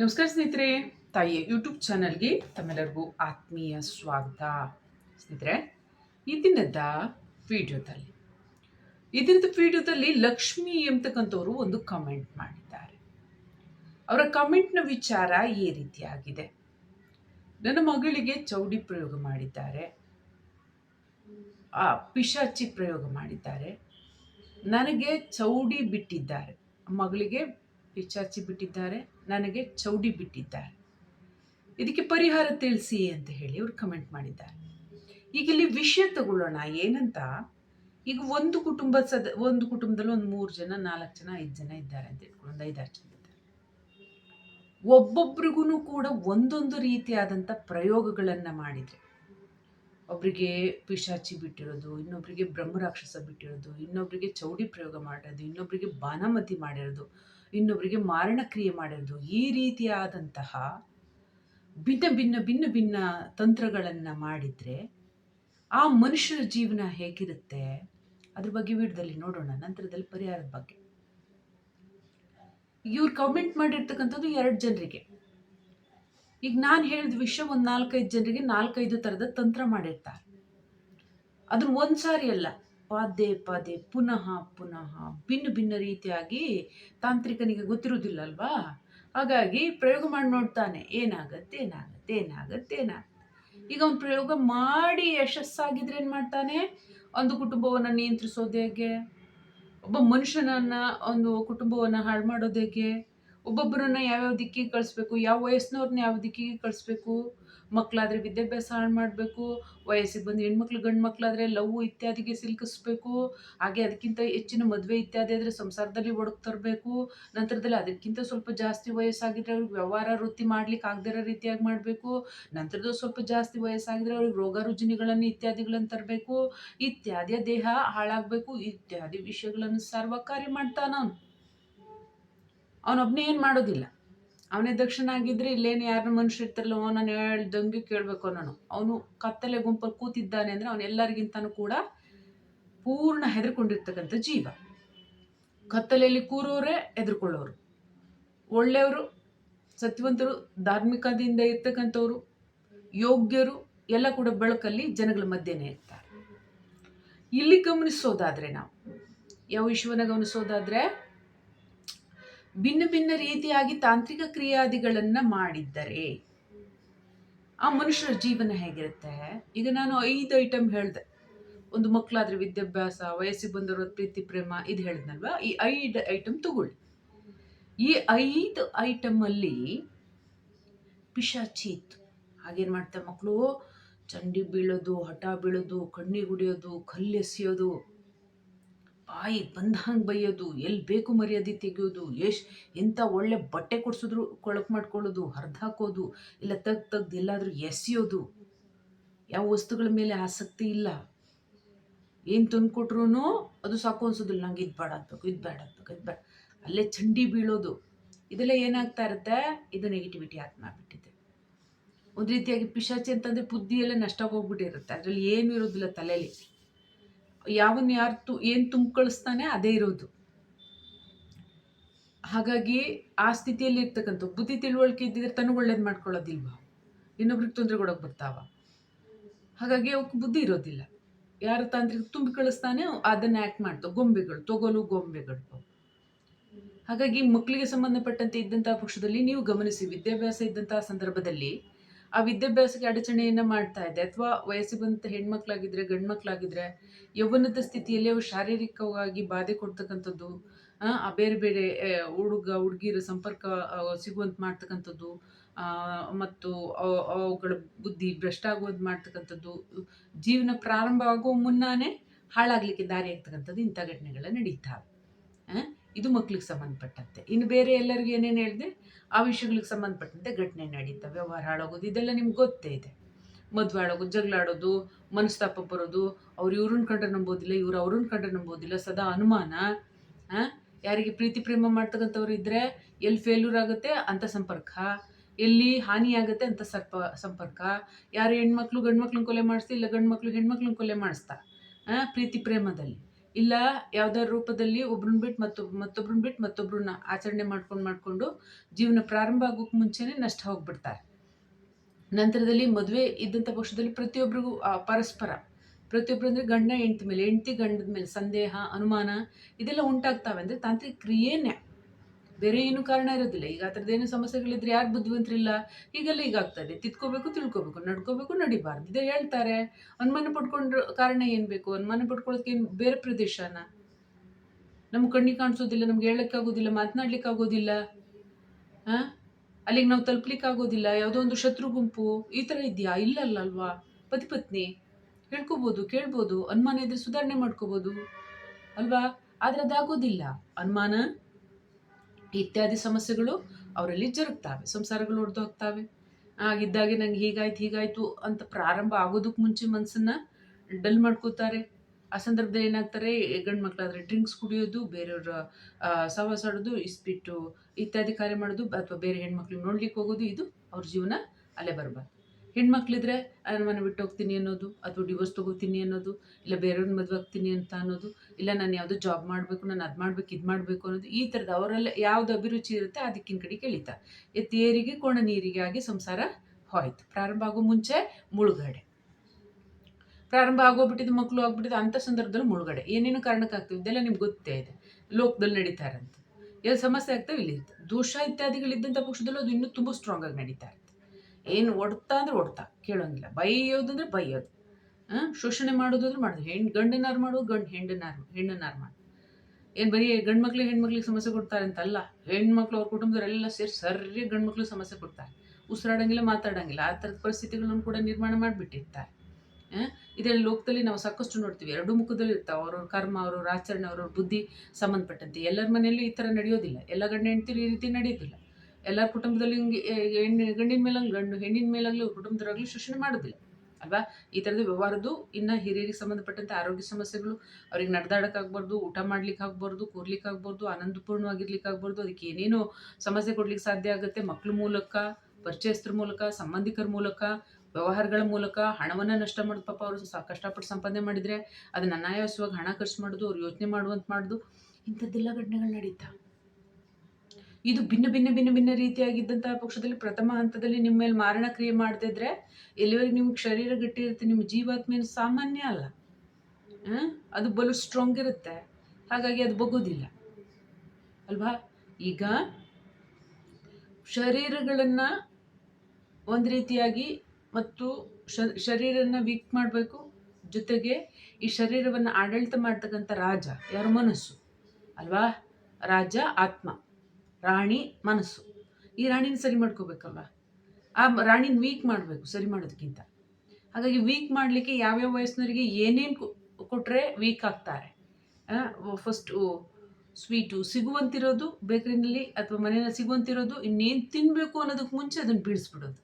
ನಮಸ್ಕಾರ ಸ್ನೇಹಿತರೆ, ತಾಯಿಯ ಯೂಟ್ಯೂಬ್ ಚಾನಲ್ಗೆ ತಮ್ಮೆಲ್ಲರಿಗೂ ಆತ್ಮೀಯ ಸ್ವಾಗತ. ಸ್ನೇಹಿತರೆ, ಈ ದಿನದ ವಿಡಿಯೋದಲ್ಲಿ, ಈ ದಿನದ ವಿಡಿಯೋದಲ್ಲಿ ಲಕ್ಷ್ಮಿ ಎಂಬತಕ್ಕಂಥವ್ರು ಒಂದು ಕಮೆಂಟ್ ಮಾಡಿದ್ದಾರೆ. ಅವರ ಕಮೆಂಟ್ನ ವಿಚಾರ ಈ ರೀತಿಯಾಗಿದೆ. ನನ್ನ ಮಗಳಿಗೆ ಚೌಡಿ ಪ್ರಯೋಗ ಮಾಡಿದ್ದಾರೆ. ಆ, ಪಿಶಾಚಿ ಪ್ರಯೋಗ ಮಾಡಿದ್ದಾರೆ. ನನಗೆ ಚೌಡಿ ಬಿಟ್ಟಿದ್ದಾರೆ. ಮಗಳಿಗೆ ಪಿಚಾಚಿ ಬಿಟ್ಟಿದ್ದಾರೆ. ನನಗೆ ಚೌಡಿ ಬಿಟ್ಟಿದ್ದಾರೆ. ಇದಕ್ಕೆ ಪರಿಹಾರ ತಿಳಿಸಿ ಅಂತ ಹೇಳಿ ಅವರು ಕಮೆಂಟ್ ಮಾಡಿದ್ದಾರೆ. ಈಗ ಇಲ್ಲಿ ವಿಷಯ ತಗೊಳ್ಳೋಣ. ಏನಂತ? ಈಗ ಒಂದು ಕುಟುಂಬ ಸದ, ಒಂದು ಕುಟುಂಬದಲ್ಲಿ ಒಂದು ಮೂರು ಜನ, ನಾಲ್ಕು ಜನ, ಐದು ಜನ ಇದ್ದಾರೆ ಅಂತ ಇಟ್ಕೊಂಡು ಒಂದು ಐದಾರು ಜನ ಇದ್ದಾರೆ. ಒಬ್ಬೊಬ್ರಿಗೂ ಕೂಡ ಒಂದೊಂದು ರೀತಿಯಾದಂಥ ಪ್ರಯೋಗಗಳನ್ನು ಮಾಡಿದರೆ ಒಬ್ಬರಿಗೆ ಪಿಶಾಚಿ ಬಿಟ್ಟಿರೋದು ಇನ್ನೊಬ್ಬರಿಗೆ ಬ್ರಹ್ಮರಾಕ್ಷಸ ಬಿಟ್ಟಿರೋದು ಇನ್ನೊಬ್ಬರಿಗೆ ಚೌಡಿ ಪ್ರಯೋಗ ಮಾಡಿರೋದು ಇನ್ನೊಬ್ಬರಿಗೆ ಬಾನಮತಿ ಮಾಡಿರೋದು ಇನ್ನೊಬ್ಬರಿಗೆ ಮಾರಣಕ್ರಿಯೆ ಮಾಡಿರೋದು. ಈ ರೀತಿಯಾದಂತಹ ಭಿನ್ನ ಭಿನ್ನ ಭಿನ್ನ ಭಿನ್ನ ತಂತ್ರಗಳನ್ನು ಮಾಡಿದರೆ ಆ ಮನುಷ್ಯರ ಜೀವನ ಹೇಗಿರುತ್ತೆ? ಅದ್ರ ಬಗ್ಗೆ ವಿಡಿಯೋದಲ್ಲಿ ನೋಡೋಣ. ನಂತರದಲ್ಲಿ ಪರಿಹಾರದ ಬಗ್ಗೆ. ಇವ್ರು ಕಮೆಂಟ್ ಮಾಡಿರ್ತಕ್ಕಂಥದ್ದು ಎರಡು ಜನರಿಗೆ. ಈಗ ನಾನು ಹೇಳಿದ ವಿಷಯ ಒಂದು ನಾಲ್ಕೈದು ಜನರಿಗೆ ನಾಲ್ಕೈದು ಥರದ ತಂತ್ರ ಮಾಡಿರ್ತಾರೆ. ಅದನ್ನ ಒಂದು ಸಾರಿ ಅಲ್ಲ ಪದೇ ಪದೇ, ಪುನಃ ಪುನಃ, ಭಿನ್ನ ಭಿನ್ನ ರೀತಿಯಾಗಿ ತಾಂತ್ರಿಕನಿಗೆ ಗೊತ್ತಿರುವುದಿಲ್ಲ ಅಲ್ವಾ ಹಾಗಾಗಿ ಪ್ರಯೋಗ ಮಾಡಿ ನೋಡ್ತಾನೆ, ಏನಾಗತ್ತೆ ಏನಾಗತ್ತೆ ಏನಾಗತ್ತೆ ಏನಾಗುತ್ತೆ ಈಗ ಅವನು ಪ್ರಯೋಗ ಮಾಡಿ ಯಶಸ್ಸಾಗಿದ್ರೆ ಏನು ಮಾಡ್ತಾನೆ? ಒಂದು ಕುಟುಂಬವನ್ನು ನಿಯಂತ್ರಿಸೋದು ಹೇಗೆ? ಒಬ್ಬ ಮನುಷ್ಯನನ್ನು ಒಂದು ಕುಟುಂಬವನ್ನು ಹಾಳು ಮಾಡೋದು ಹೇಗೆ? ಒಬ್ಬೊಬ್ಬರನ್ನ ಯಾವ್ಯಾವ ದಿಕ್ಕಿಗೆ ಕಳಿಸ್ಬೇಕು? ಯಾವ ವಯಸ್ಸಿನವ್ರನ್ನ ಯಾವ ದಿಕ್ಕಿಗೆ ಕಳಿಸ್ಬೇಕು? ಮಕ್ಕಳಾದರೆ ವಿದ್ಯಾಭ್ಯಾಸ ಹಾಳು ಮಾಡಬೇಕು, ವಯಸ್ಸಿಗೆ ಬಂದು ಹೆಣ್ಮಕ್ಳು ಗಂಡು ಮಕ್ಕಳಾದರೆ ಲವ್ ಇತ್ಯಾದಿಗೆ ಸಿಲುಕಿಸ್ಬೇಕು, ಹಾಗೆ ಅದಕ್ಕಿಂತ ಹೆಚ್ಚಿನ ಮದುವೆ ಇತ್ಯಾದಿ ಆದರೆ ಸಂಸಾರದಲ್ಲಿ ಒಡಕು ತರಬೇಕು, ನಂತರದಲ್ಲಿ ಅದಕ್ಕಿಂತ ಸ್ವಲ್ಪ ಜಾಸ್ತಿ ವಯಸ್ಸಾಗಿದ್ರೆ ಅವ್ರಿಗೆ ವ್ಯವಹಾರ ವೃತ್ತಿ ಮಾಡ್ಲಿಕ್ಕೆ ಆಗದಿರೋ ರೀತಿಯಾಗಿ ಮಾಡಬೇಕು ನಂತರದ ಸ್ವಲ್ಪ ಜಾಸ್ತಿ ವಯಸ್ಸಾಗಿದ್ರೆ ಅವ್ರಿಗೆ ರೋಗ ರುಜಿನಿಗಳನ್ನು ಇತ್ಯಾದಿಗಳನ್ನು ತರಬೇಕು, ಇತ್ಯಾದಿಯ ದೇಹ ಹಾಳಾಗಬೇಕು, ಇತ್ಯಾದಿ ವಿಷಯಗಳನ್ನು ಸರ್ವಕಾರಿ ಮಾಡ್ತಾನ ಅವನು. ಅವನೊಬ್ಬನೇ ಏನು ಮಾಡೋದಿಲ್ಲ. ಅವನೇ ದಕ್ಷನಾಗಿದ್ದರೆ ಇಲ್ಲೇನು ಯಾರನ್ನ ಮನುಷ್ಯ ಇರ್ತಾರಲ್ಲ ನಾನು ಹೇಳ್ದಂಗೆ ಕೇಳಬೇಕು ನಾನು ಅವನು ಕತ್ತಲೆ ಗುಂಪಲ್ಲಿ ಕೂತಿದ್ದಾನೆ ಅಂದರೆ ಅವನು ಎಲ್ಲರಿಗಿಂತನೂ ಕೂಡ ಪೂರ್ಣ ಹೆದರ್ಕೊಂಡಿರ್ತಕ್ಕಂಥ ಜೀವ. ಕತ್ತಲೆಯಲ್ಲಿ ಕೂರೋರೇ ಹೆದರ್ಕೊಳ್ಳೋರು. ಒಳ್ಳೆಯವರು, ಸತ್ಯವಂತರು, ಧಾರ್ಮಿಕದಿಂದ ಇರ್ತಕ್ಕಂಥವ್ರು, ಯೋಗ್ಯರು, ಎಲ್ಲ ಕೂಡ ಬೆಳಕಲ್ಲಿ ಜನಗಳ ಮಧ್ಯೆನೇ ಇರ್ತಾರೆ. ಇಲ್ಲಿ ಗಮನಿಸೋದಾದರೆ ನಾವು, ಯಾವ ವಿಶ್ವನ ಗಮನಿಸೋದಾದರೆ ಭಿನ್ನ ಭಿನ್ನ ರೀತಿಯಾಗಿ ತಾಂತ್ರಿಕ ಕ್ರಿಯಾದಿಗಳನ್ನು ಮಾಡಿದ್ದರೆ ಆ ಮನುಷ್ಯರ ಜೀವನ ಹೇಗಿರುತ್ತೆ? ಈಗ ನಾನು ಐದು ಐಟಮ್ ಹೇಳಿದೆ. ಒಂದು ಮಕ್ಕಳಾದ್ರೆ ವಿದ್ಯಾಭ್ಯಾಸ, ವಯಸ್ಸಿಗೆ ಬಂದವರು ಪ್ರೀತಿ, ಪ್ರೇಮ, ಇದು ಹೇಳಿದ್ನಲ್ವ? ಈ ಐದು ಐಟಮ್ ತಗೊಳ್ಳಿ. ಈ ಐದು ಐಟಮಲ್ಲಿ ಪಿಶಾಚಿ ಇತ್ತು. ಹಾಗೇನು ಮಾಡ್ತಾರೆ ಮಕ್ಕಳು? ಚಂಡಿ ಬೀಳೋದು, ಹಠ ಬೀಳೋದು ಕಣ್ಣಿಗೆ ಹೊಡಿಯೋದು ಕಲ್ಲೆಸೆಯೋದು ಬಾಯಿ ಬಂದಂಗೆ ಬೈಯೋದು, ಎಲ್ಲಿ ಬೇಕು ಮರ್ಯಾದೆ ತೆಗೆಯೋದು, ಎಷ್ಟು ಎಂಥ ಒಳ್ಳೆ ಬಟ್ಟೆ ಕೊಡಿಸಿದ್ರು ಕೊಳಕು ಮಾಡ್ಕೊಳ್ಳೋದು ಹರಿದಾಕೋದು ಇಲ್ಲ ತೆಗ್ದು ತೆಗ್ದು ಎಲ್ಲಾದರೂ ಎಸೆಯೋದು. ಯಾವ ವಸ್ತುಗಳ ಮೇಲೆ ಆಸಕ್ತಿ ಇಲ್ಲ. ಏನು ತಂದುಕೊಟ್ರು ಅದು ಸಾಕು ಅನ್ಸೋದಿಲ್ಲ. ನಂಗೆ ಇದು ಬೇಡ ಆಗ್ಬೇಕು ಇದು ಬೇಡ ಆಗ್ಬೇಕು ಇದು ಬೇಡ. ಅಲ್ಲೇ ಚಂಡಿ ಬೀಳೋದು. ಇದೆಲ್ಲ ಏನಾಗ್ತಾ ಇರುತ್ತೆ? ಇದು ನೆಗೆಟಿವಿಟಿ ಆತ್ಮ ಆಗ್ಬಿಟ್ಟಿದೆ ಒಂದು ರೀತಿಯಾಗಿ ಪಿಶಾಚಿ ಅಂತಂದರೆ ಬುದ್ಧಿಯೆಲ್ಲ ನಷ್ಟ ಹೋಗ್ಬಿಟ್ಟಿರುತ್ತೆ. ಅದರಲ್ಲಿ ಏನೂ ಇರೋದಿಲ್ಲ ತಲೆಯಲ್ಲಿ ಯಾವನ್ನ ಯಾರು ತು, ಏನು ತುಂಬ ಕಳಿಸ್ತಾನೆ ಅದೇ ಇರೋದು. ಹಾಗಾಗಿ ಆ ಸ್ಥಿತಿಯಲ್ಲಿ ಇರ್ತಕ್ಕಂಥ ಬುದ್ಧಿ ತಿಳುವಳಿಕೆ ಇದ್ದಿದ್ರೆ ತನಗೆ ಒಳ್ಳೇದು ಮಾಡ್ಕೊಳ್ಳೋದಿಲ್ವಾ? ಇನ್ನೊಬ್ರಿಗೆ ತೊಂದರೆ ಕೊಡೋಕೆ ಬರ್ತಾವ. ಹಾಗಾಗಿ ಅವಕ್ಕೆ ಬುದ್ಧಿ ಇರೋದಿಲ್ಲ. ಯಾರ ತಾಂತ್ರಿಕ ತುಂಬಿ ಕಳಿಸ್ತಾನೆ ಅದನ್ನ ಆ್ಯಕ್ಟ್ ಮಾಡ್ತಾವೆ ಗೊಂಬೆಗಳು, ತಗೊಲು ಗೊಂಬೆಗಳು. ಹಾಗಾಗಿ ಮಕ್ಕಳಿಗೆ ಸಂಬಂಧಪಟ್ಟಂತೆ ಇದ್ದಂತಹ ಪಕ್ಷದಲ್ಲಿ ನೀವು ಗಮನಿಸಿ, ವಿದ್ಯಾಭ್ಯಾಸ ಇದ್ದಂತಹ ಸಂದರ್ಭದಲ್ಲಿ ಆ ವಿದ್ಯಾಭ್ಯಾಸಕ್ಕೆ ಅಡಚಣೆಯನ್ನು ಮಾಡ್ತಾ ಇದೆ. ಅಥವಾ ವಯಸ್ಸಿಗೆ ಬಂದ ಹೆಣ್ಮಕ್ಳಾಗಿದ್ರೆ ಗಂಡು ಮಕ್ಕಳಾಗಿದ್ರೆ ಯೌವನದ ಸ್ಥಿತಿಯಲ್ಲಿ ಅವ್ರು ಶಾರೀರಿಕವಾಗಿ ಬಾಧೆ ಕೊಡ್ತಕ್ಕಂಥದ್ದು, ಆ ಬೇರೆ ಬೇರೆ ಹುಡುಗ, ಹುಡುಗಿರ ಸಂಪರ್ಕ ಸಿಗುವಂತ ಮಾಡ್ತಕ್ಕಂಥದ್ದು ಮತ್ತು ಅವುಗಳ ಬುದ್ಧಿ ಭ್ರಷ್ಟ ಆಗೋದು ಮಾಡ್ತಕ್ಕಂಥದ್ದು, ಜೀವನ ಪ್ರಾರಂಭ ಆಗೋ ಮುನ್ನಾನೇ ಹಾಳಾಗಲಿಕ್ಕೆ ದಾರಿ ಆಗ್ತಕ್ಕಂಥದ್ದು ಇಂಥ ಘಟನೆಗಳ ನಡೀತಾವೆ ಇದು ಮಕ್ಳಿಗೆ ಸಂಬಂಧಪಟ್ಟಂತೆ. ಇನ್ನು ಬೇರೆ ಎಲ್ಲರಿಗೂ ಏನೇನು ಹೇಳಿದೆ? ಆ ವಿಷಯಗಳಿಗೆ ಸಂಬಂಧಪಟ್ಟಂತೆ ಘಟನೆ ನಡೀತಾ ವ್ಯವಹಾರ ಹಾಳಾಗೋದು, ಇದೆಲ್ಲ ನಿಮ್ಗೆ ಗೊತ್ತೇ ಇದೆ. ಮದುವೆ ಆಡೋದು ಜಗಳಾಡೋದು ಮನಸ್ತಾಪ ಬರೋದು, ಅವ್ರು ಇವ್ರನ್ನ ಕಂಡ್ರೆ ನಂಬೋದಿಲ್ಲ, ಇವ್ರು ಅವ್ರನ್ನ ಕಂಡ್ರೆ ನಂಬೋದಿಲ್ಲ, ಸದಾ ಅನುಮಾನ. ಯಾರಿಗೆ ಪ್ರೀತಿ, ಪ್ರೇಮ ಮಾಡ್ತಕ್ಕಂಥವ್ರು ಇದ್ದರೆ ಎಲ್ಲಿ ಫೇಲ್ಯೂರ್ ಆಗುತ್ತೆ, ಅಂಥ ಸಂಪರ್ಕ. ಎಲ್ಲಿ ಹಾನಿ ಆಗುತ್ತೆ ಅಂತ ಸರ್ಪ, ಸಂಪರ್ಕ. ಯಾರು ಹೆಣ್ಮಕ್ಳು ಗಂಡು ಮಕ್ಳನ್ನ ಕೊಲೆ ಮಾಡಿಸ್ತಿ ಇಲ್ಲ ಗಂಡು ಮಕ್ಳು ಹೆಣ್ಮಕ್ಳನ್ನ ಕೊಲೆ ಮಾಡಿಸ್ತಾ? ಪ್ರೀತಿ ಪ್ರೇಮದಲ್ಲಿ. ಇಲ್ಲ ಯಾವ್ದಾದ್ರು ರೂಪದಲ್ಲಿ ಒಬ್ರನ್ನ ಬಿಟ್ಟು ಮತ್ತೊಬ್ ಮತ್ತೊಬ್ರನ್ನ ಬಿಟ್ಟು ಮತ್ತೊಬ್ರನ್ನ ಆಚರಣೆ ಮಾಡ್ಕೊಂಡು, ಮಾಡಿಕೊಂಡು ಜೀವನ ಪ್ರಾರಂಭ ಆಗೋಕ್ಕೆ ಮುಂಚೆನೇ ನಷ್ಟ ಹೋಗ್ಬಿಡ್ತಾರೆ. ನಂತರದಲ್ಲಿ ಮದುವೆ ಇದ್ದಂಥ ಪಕ್ಷದಲ್ಲಿ ಪ್ರತಿಯೊಬ್ಬರಿಗೂ ಪರಸ್ಪರ. ಪ್ರತಿಯೊಬ್ಬರು ಅಂದರೆ ಗಂಡ, ಹೆಂಡ್ತಿ ಮೇಲೆ, ಹೆಂಡ್ತಿ ಗಂಡದ ಮೇಲೆ ಸಂದೇಹ, ಅನುಮಾನ ಇದೆಲ್ಲ ಉಂಟಾಗ್ತಾವೆ. ಅಂದರೆ ತಾಂತ್ರಿಕ ಕ್ರಿಯೆನೇ. ಬೇರೆ ಏನು ಕಾರಣ ಇರೋದಿಲ್ಲ. ಈಗ ಆ ಥರದ್ದೇನು ಸಮಸ್ಯೆಗಳಿದ್ರೆ ಯಾರು ಬುದ್ಧಿವಂತರಿಲ್ಲ? ಹೀಗೆಲ್ಲ ಈಗ ಆಗ್ತದೆ. ತಿದ್ಕೋಬೇಕು, ತಿಳ್ಕೋಬೇಕು, ನಡ್ಕೋಬೇಕು, ನಡಿಬಾರ್ದು. ಇದೇ ಹೇಳ್ತಾರೆ. ಅನುಮಾನ ಪಡ್ಕೊಂಡ್ರ ಕಾರಣ ಏನು ಬೇಕು? ಅನುಮಾನ ಪಡ್ಕೊಳ್ಳೋಕೆ ಏನು ಬೇರೆ ಪ್ರದೇಶನ. ನಮ್ಮ ಕಣ್ಣಿಗೆ ಕಾಣಿಸೋದಿಲ್ಲ, ನಮ್ಗೆ ಹೇಳೋಕ್ಕಾಗೋದಿಲ್ಲ, ಮಾತನಾಡ್ಲಿಕ್ಕಾಗೋದಿಲ್ಲ ಹಾಂ ಅಲ್ಲಿಗೆ ನಾವು ತಲುಪ್ಲಿಕ್ಕೆ ಆಗೋದಿಲ್ಲ ಯಾವುದೋ ಒಂದು ಶತ್ರು ಗುಂಪು ಈ ಥರ ಇದೆಯಾ? ಇಲ್ಲಲ್ಲ ಅಲ್ವಾ? ಪತಿ ಪತ್ನಿ. ಹೇಳ್ಕೋಬೋದು, ಕೇಳ್ಬೋದು. ಅನುಮಾನ ಇದ್ರೆ ಸುಧಾರಣೆ ಮಾಡ್ಕೋಬೋದು. ಅಲ್ವಾ? ಆದ್ರೆ ಅದಾಗೋದಿಲ್ಲ. ಅನುಮಾನ ಇತ್ಯಾದಿ ಸಮಸ್ಯೆಗಳು ಅವರಲ್ಲಿ ಜರುಗ್ತಾವೆ, ಸಂಸಾರಗಳು ಹೊಡೆದು ಹೋಗ್ತಾವೆ. ಆಗಿದ್ದಾಗೆ ನಂಗೆ ಹೀಗಾಯ್ತು ಹೀಗಾಯ್ತು ಅಂತ ಪ್ರಾರಂಭ ಆಗೋದಕ್ಕೆ ಮುಂಚೆ ಮನಸ್ಸನ್ನ ಡಲ್ ಮಾಡ್ಕೋತಾರೆ. ಆ ಸಂದರ್ಭದಲ್ಲಿ ಏನಾಗ್ತಾರೆ, ಗಂಡು ಮಕ್ಕಳಾದ್ರೆ ಡ್ರಿಂಕ್ಸ್ ಕುಡಿಯೋದು, ಬೇರೆಯವ್ರ ಆಡೋದು ಇಸ್ಪಿಟ್ಟು ಇತ್ಯಾದಿ ಕಾರ್ಯ ಮಾಡೋದು, ಅಥವಾ ಬೇರೆ ಹೆಣ್ಮಕ್ಳು ನೋಡ್ಲಿಕ್ಕೆ ಹೋಗೋದು, ಇದು ಅವ್ರ ಜೀವನ ಅಲ್ಲೇ ಬರಬಾರ್ದು. ಹೆಣ್ಮಕ್ಳಿದ್ರೆ ನಾನು ಮನೆ ಬಿಟ್ಟು ಹೋಗ್ತೀನಿ ಅನ್ನೋದು, ಅಥವಾ ಡಿವೋರ್ಸ್ ತೊಗೋತೀನಿ ಅನ್ನೋದು, ಇಲ್ಲ ಬೇರೆಯವ್ರನ್ನ ಮದುವೆ ಆಗ್ತೀನಿ ಅಂತ ಅನ್ನೋದು, ಇಲ್ಲ ನಾನು ಯಾವುದೋ ಜಾಬ್ ಮಾಡಬೇಕು, ನಾನು ಅದು ಮಾಡ್ಬೇಕು, ಇದು ಮಾಡಬೇಕು ಅನ್ನೋದು, ಈ ಥರದ ಅವರೆಲ್ಲ ಯಾವುದು ಅಭಿರುಚಿ ಇರುತ್ತೆ ಅದಕ್ಕಿನ ಕಡೆ ಈ ಎತ್ತೇರಿಗೆ ಕೋಣ ನೀರಿಗೆ ಆಗಿ ಸಂಸಾರ ಹೋಯ್ತು. ಪ್ರಾರಂಭ ಆಗೋ ಮುಂಚೆ ಮುಳುಗಡೆ. ಪ್ರಾರಂಭ ಆಗೋಗ್ಬಿಟ್ಟಿದ್ದು ಮಕ್ಕಳು ಆಗ್ಬಿಟ್ಟಿದ್ದು ಅಂಥ ಸಂದರ್ಭದಲ್ಲಿ ಮುಳುಗಡೆ. ಏನೇನು ಕಾರಣಕ್ಕಾಗ್ತವೆ ಇದೆಲ್ಲ ನಿಮ್ಗೆ ಗೊತ್ತೇ ಇದೆ. ಲೋಕದಲ್ಲಿ ನಡೀತಾರಂತೆ ಎಲ್ಲಿ ಸಮಸ್ಯೆ ಆಗ್ತವೆ, ಇಲ್ಲಿ ದೋಷ ಇತ್ಯಾದಿಗಳಿದ್ದಂಥ ಪಕ್ಷದಲ್ಲೂ ಅದು ಇನ್ನೂ ತುಂಬ ಸ್ಟ್ರಾಂಗ್ ಆಗಿ ನಡೀತಾ ಇರುತ್ತೆ. ಏನು ಒಡ್ತಾ ಅಂದ್ರೆ ಒಡ್ತಾ, ಕೇಳೋಂಗಿಲ್ಲ. ಬೈಯೋದು. ಹಾಂ ಶೋಷಣೆ ಮಾಡೋದು ಅಂದ್ರೆ ಮಾಡೋದು. ಹೆಣ್ಣು ಗಂಡನಾರು ಮಾಡೋದು ಗಂಡು, ಹೆಣ್ಣನಾರು ಹೆಣ್ಣನಾರು ಮಾಡೋದು ಏನು ಬರೀ ಗಂಡು ಮಕ್ಳಿಗೆ ಹೆಣ್ಮಕ್ಳಿಗೆ ಸಮಸ್ಯೆ ಕೊಡ್ತಾರೆ ಅಂತಲ್ಲ? ಹೆಣ್ಮಕ್ಳು ಅವ್ರ ಕುಟುಂಬದವರೆಲ್ಲ ಸೇರಿ ಸರಿ ಗಂಡು ಮಕ್ಳು ಸಮಸ್ಯೆ ಕೊಡ್ತಾರೆ. ಉಸಿರಾಡಂಗಿಲ್ಲ, ಮಾತಾಡಂಗಿಲ್ಲ. ಆ ಥರದ ಪರಿಸ್ಥಿತಿಗಳನ್ನು ಕೂಡ ನಿರ್ಮಾಣ ಮಾಡಿಬಿಟ್ಟಿರ್ತಾರೆ. ಇದರಲ್ಲಿ ಲೋಕದಲ್ಲಿ ನಾವು ಸಾಕಷ್ಟು ನೋಡ್ತೀವಿ. ಎರಡು ಮುಖದಲ್ಲಿ ಇರ್ತಾವೆ. ಅವ್ರವ್ರ ಕರ್ಮ, ಅವ್ರವ್ರ ಆಚರಣೆ, ಅವ್ರವ್ರ ಬುದ್ಧಿ ಸಂಬಂಧಪಟ್ಟಂತೆ. ಎಲ್ಲರ ಮನೆಯಲ್ಲೂ ಈ ಥರ ನಡೆಯೋದಿಲ್ಲ. ಎಲ್ಲ ಗಂಡ ಹೆಂಡ್ತಿರು ಈ ರೀತಿ ನಡೆಯೋದಿಲ್ಲ. ಎಲ್ಲರ ಕುಟುಂಬದಲ್ಲಿ ಹಿಂಗೆ ಹೆಣ್ಣು ಗಂಡಿನ ಮೇಲಾಗಲಿ ಗಂಡು, ಹೆಣ್ಣಿನ ಮೇಲಾಗಲಿ ಕುಟುಂಬದವರಾಗಲಿ ಶೋಷಣೆ ಮಾಡೋದಿಲ್ಲ, ಅಲ್ವಾ? ಈ ಥರದ ವ್ಯವಹಾರದ್ದು ಇನ್ನು ಹಿರಿಯರಿಗೆ ಸಂಬಂಧಪಟ್ಟಂತೆ ಆರೋಗ್ಯ ಸಮಸ್ಯೆಗಳು, ಅವ್ರಿಗೆ ನಡೆದಾಡೋಕ್ಕಾಗ್ಬಾರ್ದು, ಊಟ ಮಾಡ್ಲಿಕ್ಕೆ ಆಗ್ಬಾರ್ದು ಕೂರ್ಲಿಕ್ಕೆ ಆಗ್ಬಾರ್ದು ಆನಂದಪೂರ್ಣವಾಗಿರ್ಲಿಕ್ಕೆ ಆಗ್ಬಾರ್ದು ಅದಕ್ಕೆ ಏನೇನು ಸಮಸ್ಯೆ ಕೊಡ್ಲಿಕ್ಕೆ ಸಾಧ್ಯ ಆಗುತ್ತೆ. ಮಕ್ಳ ಮೂಲಕ, ಪರಿಚಯಸ್ಥರ ಮೂಲಕ, ಸಂಬಂಧಿಕರ ಮೂಲಕ, ವ್ಯವಹಾರಗಳ ಮೂಲಕ ಹಣವನ್ನು ನಷ್ಟ ಮಾಡೋದು ಪಾಪ ಅವರು ಕಷ್ಟಪಟ್ಟು ಸಂಪಾದನೆ ಮಾಡಿದರೆ, ಅದನ್ನು ಅನಾಯಾಸವಾಗಿ ಹಣ ಖರ್ಚು ಮಾಡೋದು, ಅವ್ರು ಯೋಚನೆ ಮಾಡುವಂತ ಮಾಡೋದು, ಇಂಥದ್ದೆಲ್ಲ ಘಟನೆಗಳು ನಡೀತಾ ಇದು ಭಿನ್ನ ಭಿನ್ನ ಭಿನ್ನ ಭಿನ್ನ ರೀತಿಯಾಗಿದ್ದಂತಹ ಪಕ್ಷದಲ್ಲಿ ಪ್ರಥಮ ಹಂತದಲ್ಲಿ ನಿಮ್ಮ ಮೇಲೆ ಮಾರಣ ಕ್ರಿಯೆ ಮಾಡದಿದ್ರೆ ಎಲ್ಲಿವರೆಗೆ ನಿಮ್ಗೆ ಶರೀರ ಗಟ್ಟಿ ಇರುತ್ತೆ, ನಿಮ್ಮ ಜೀವಾತ್ಮ ಏನು ಸಾಮಾನ್ಯ ಅಲ್ಲ? ಅದು ಬಲು ಸ್ಟ್ರಾಂಗ್ ಇರುತ್ತೆ. ಹಾಗಾಗಿ ಅದು ಬಗ್ಗೋದಿಲ್ಲ ಅಲ್ವಾ? ಈಗ ಶರೀರಗಳನ್ನು ಒಂದು ರೀತಿಯಾಗಿ ಮತ್ತು ಶರೀರನ ವೀಕ್ ಮಾಡಬೇಕು. ಜೊತೆಗೆ ಈ ಶರೀರವನ್ನು ಆಡಳಿತ ಮಾಡ್ತಕ್ಕಂಥ ರಾಜ, ಯಾರು ಮನಸ್ಸು? ಅಲ್ವಾ? ರಾಜ, ಆತ್ಮ. ರಾಣಿ ಮನಸ್ಸು. ಈ ರಾಣಿನ ಸರಿ ಮಾಡ್ಕೋಬೇಕಲ್ವ? ಆ ರಾಣಿನ ವೀಕ್ ಮಾಡಬೇಕು, ಸರಿ ಮಾಡೋದಕ್ಕಿಂತ. ಹಾಗಾಗಿ ವೀಕ್ ಮಾಡಲಿಕ್ಕೆ ಯಾವ್ಯಾವ ವಯಸ್ಸಿನವರಿಗೆ ಏನೇನು ಕೊಟ್ಟರೆ ವೀಕ್ ಆಗ್ತಾರೆ? ಫಸ್ಟು ಸ್ವೀಟು ಸಿಗುವಂತಿರೋದು ಬೇಕರಿನಲ್ಲಿ ಅಥವಾ ಮನೆಯಲ್ಲಿ ಸಿಗುವಂತಿರೋದು ಇನ್ನೇನು ತಿನ್ನಬೇಕು ಅನ್ನೋದಕ್ಕೆ ಮುಂಚೆ ಅದನ್ನು ಬೀಳಿಸ್ಬಿಡೋದು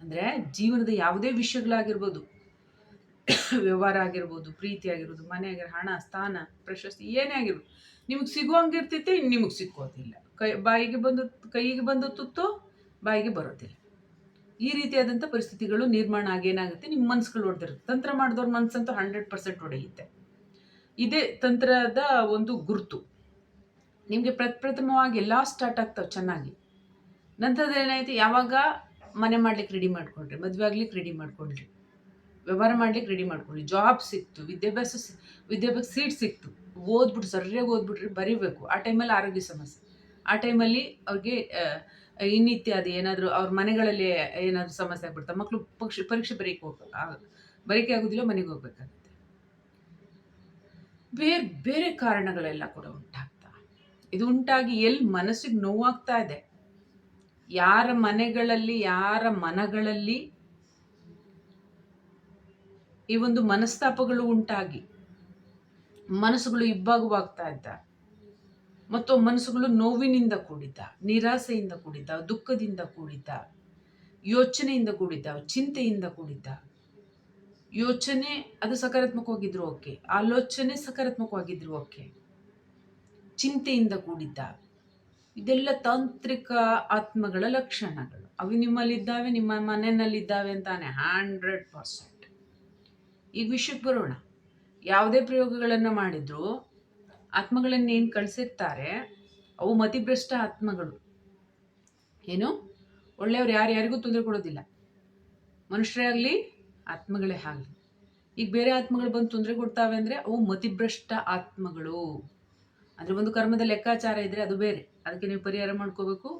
ಅಂದರೆ ಜೀವನದ ಯಾವುದೇ ವಿಷಯಗಳಾಗಿರ್ಬೋದು ವ್ಯವಹಾರ ಆಗಿರ್ಬೋದು, ಪ್ರೀತಿ ಆಗಿರ್ಬೋದು ಮನೆ ಆಗಿರೋ ಹಣ, ಸ್ಥಾನ, ಪ್ರಶಸ್ತಿ ಏನೇ ಆಗಿರ್ಬೋದು, ನಿಮಗೆ ಸಿಗುವಂಗಿರ್ತೈತೆ ಇನ್ನು ನಿಮಗೆ ಸಿಕ್ಕೋದಿಲ್ಲ. ಕೈ, ಬಾಯಿಗೆ ಬಂದು, ಕೈಗೆ ಬಂದು ತುತ್ತು, ಬಾಯಿಗೆ ಬರೋದಿಲ್ಲ. ಈ ರೀತಿಯಾದಂಥ ಪರಿಸ್ಥಿತಿಗಳು ನಿರ್ಮಾಣ ಆಗಿ ಏನಾಗುತ್ತೆ ನಿಮ್ಮ ಮನಸ್ಸುಗಳು ಹೊಡೆದಿರುತ್ತೆ ತಂತ್ರ ಮಾಡಿದವ್ರ ಮನಸ್ಸಂತೂ ಹಂಡ್ರೆಡ್ ಪರ್ಸೆಂಟ್ ಹೊಡೆಯುತ್ತೆ. ಇದೇ ತಂತ್ರದ ಒಂದು ಗುರುತು. ನಿಮಗೆ ಪ್ರಪ್ರಥಮವಾಗಿ ಎಲ್ಲ ಸ್ಟಾರ್ಟ್ ಆಗ್ತಾವೆ ಚೆನ್ನಾಗಿ. ನಂತರದಲ್ಲಿ ಏನಾಯ್ತು, ಯಾವಾಗ ಮನೆ ಮಾಡ್ಲಿಕ್ಕೆ ರೆಡಿ ಮಾಡ್ಕೊಂಡ್ರಿ, ಮದುವೆ ಆಗ್ಲಿಕ್ಕೆ ರೆಡಿ ಮಾಡ್ಕೊಂಡ್ರಿ. ವ್ಯವಹಾರ ಮಾಡ್ಲಿಕ್ಕೆ ರೆಡಿ ಮಾಡ್ಕೊಳ್ಳಿ ಜಾಬ್ ಸಿಕ್ತು, ವಿದ್ಯಾಭ್ಯಾಸ ವಿದ್ಯಾಭ್ಯಾಸ ಸೀಟ್ ಸಿಕ್ತು. ಓದ್ಬಿಟ್ಟು ಸರಿಯಾಗಿ ಓದ್ಬಿಟ್ರಿ ಬರೀಬೇಕು. ಆ ಟೈಮಲ್ಲಿ ಆರೋಗ್ಯ ಸಮಸ್ಯೆ. ಆ ಟೈಮಲ್ಲಿ ಅವ್ರಿಗೆ ಇನ್ನಿತ್ಯಾದಿ ಏನಾದರೂ ಅವ್ರ ಮನೆಗಳಲ್ಲಿ ಏನಾದರೂ ಸಮಸ್ಯೆ ಆಗ್ಬಿಡ್ತಾರೆ ಮಕ್ಕಳು ಪಕ್ಷ, ಪರೀಕ್ಷೆ ಬರೀಕೆ ಹೋಗ್ಬೇಕು ಬರೀಕೆ ಆಗೋದಿಲ್ಲ, ಮನೆಗೆ ಹೋಗ್ಬೇಕಾಗುತ್ತೆ. ಬೇರೆ ಬೇರೆ ಕಾರಣಗಳೆಲ್ಲ ಕೂಡ ಉಂಟಾಗ್ತಾ. ಇದು ಉಂಟಾಗಿ ಎಲ್ಲಿ ಮನಸ್ಸಿಗೆ ನೋವಾಗ್ತಾ ಇದೆ. ಯಾರ ಮನೆಗಳಲ್ಲಿ, ಯಾರ ಮನಗಳಲ್ಲಿ ಈ ಒಂದು ಮನಸ್ತಾಪಗಳು ಉಂಟಾಗಿ, ಮನಸ್ಸುಗಳು ಇಬ್ಬಾಗುವಾಗ್ತಾ ಇದ್ದ ಮತ್ತು ಮನಸ್ಸುಗಳು ನೋವಿನಿಂದ ಕೂಡಿದ್ದ, ನಿರಾಸೆಯಿಂದ ಕೂಡಿದ್ದ, ದುಃಖದಿಂದ ಕೂಡಿದ್ದ, ಯೋಚನೆಯಿಂದ ಕೂಡಿದ್ದ, ಚಿಂತೆಯಿಂದ ಕೂಡಿದ್ದ. ಯೋಚನೆ, ಅದು ಸಕಾರಾತ್ಮಕವಾಗಿದ್ರು ಓಕೆ, ಆಲೋಚನೆ ಸಕಾರಾತ್ಮಕವಾಗಿದ್ರು ಓಕೆ. ಚಿಂತೆಯಿಂದ ಕೂಡಿದ್ದ. ಇದೆಲ್ಲ ತಾಂತ್ರಿಕ ಆತ್ಮಗಳ ಲಕ್ಷಣಗಳು. ಅವು ನಿಮ್ಮಲ್ಲಿದ್ದಾವೆ, ನಿಮ್ಮ ಮನೆಯಲ್ಲಿದ್ದಾವೆ ಅಂತಾನೆ ಹಂಡ್ರೆಡ್ ಪರ್ಸೆಂಟ್ ಈಗ ವಿಷಯಕ್ಕೆ ಬರೋಣ. ಯಾವುದೇ ಪ್ರಯೋಗಗಳನ್ನು ಮಾಡಿದ್ರು ಆತ್ಮಗಳನ್ನೇನು ಕಳಿಸಿರ್ತಾರೆ, ಅವು ಮತಿಭ್ರಷ್ಟ ಆತ್ಮಗಳು. ಏನು? ಒಳ್ಳೆಯವ್ರು ಯಾರು ಯಾರಿಗೂ ತೊಂದರೆ ಕೊಡೋದಿಲ್ಲ. ಮನುಷ್ಯರೇ ಆಗಲಿ ಆತ್ಮಗಳೇ ಆಗಲಿ. ಈಗ ಬೇರೆ ಆತ್ಮಗಳು ಬಂದು ತೊಂದರೆ ಕೊಡ್ತಾವೆ ಅಂದರೆ ಅವು ಮತಿಭ್ರಷ್ಟ ಆತ್ಮಗಳು. ಅಂದರೆ ಒಂದು ಕರ್ಮದ ಲೆಕ್ಕಾಚಾರ ಇದ್ದರೆ ಅದು ಬೇರೆ. ಅದಕ್ಕೆ ನೀವು ಪರಿಹಾರ ಮಾಡ್ಕೋಬೇಕು.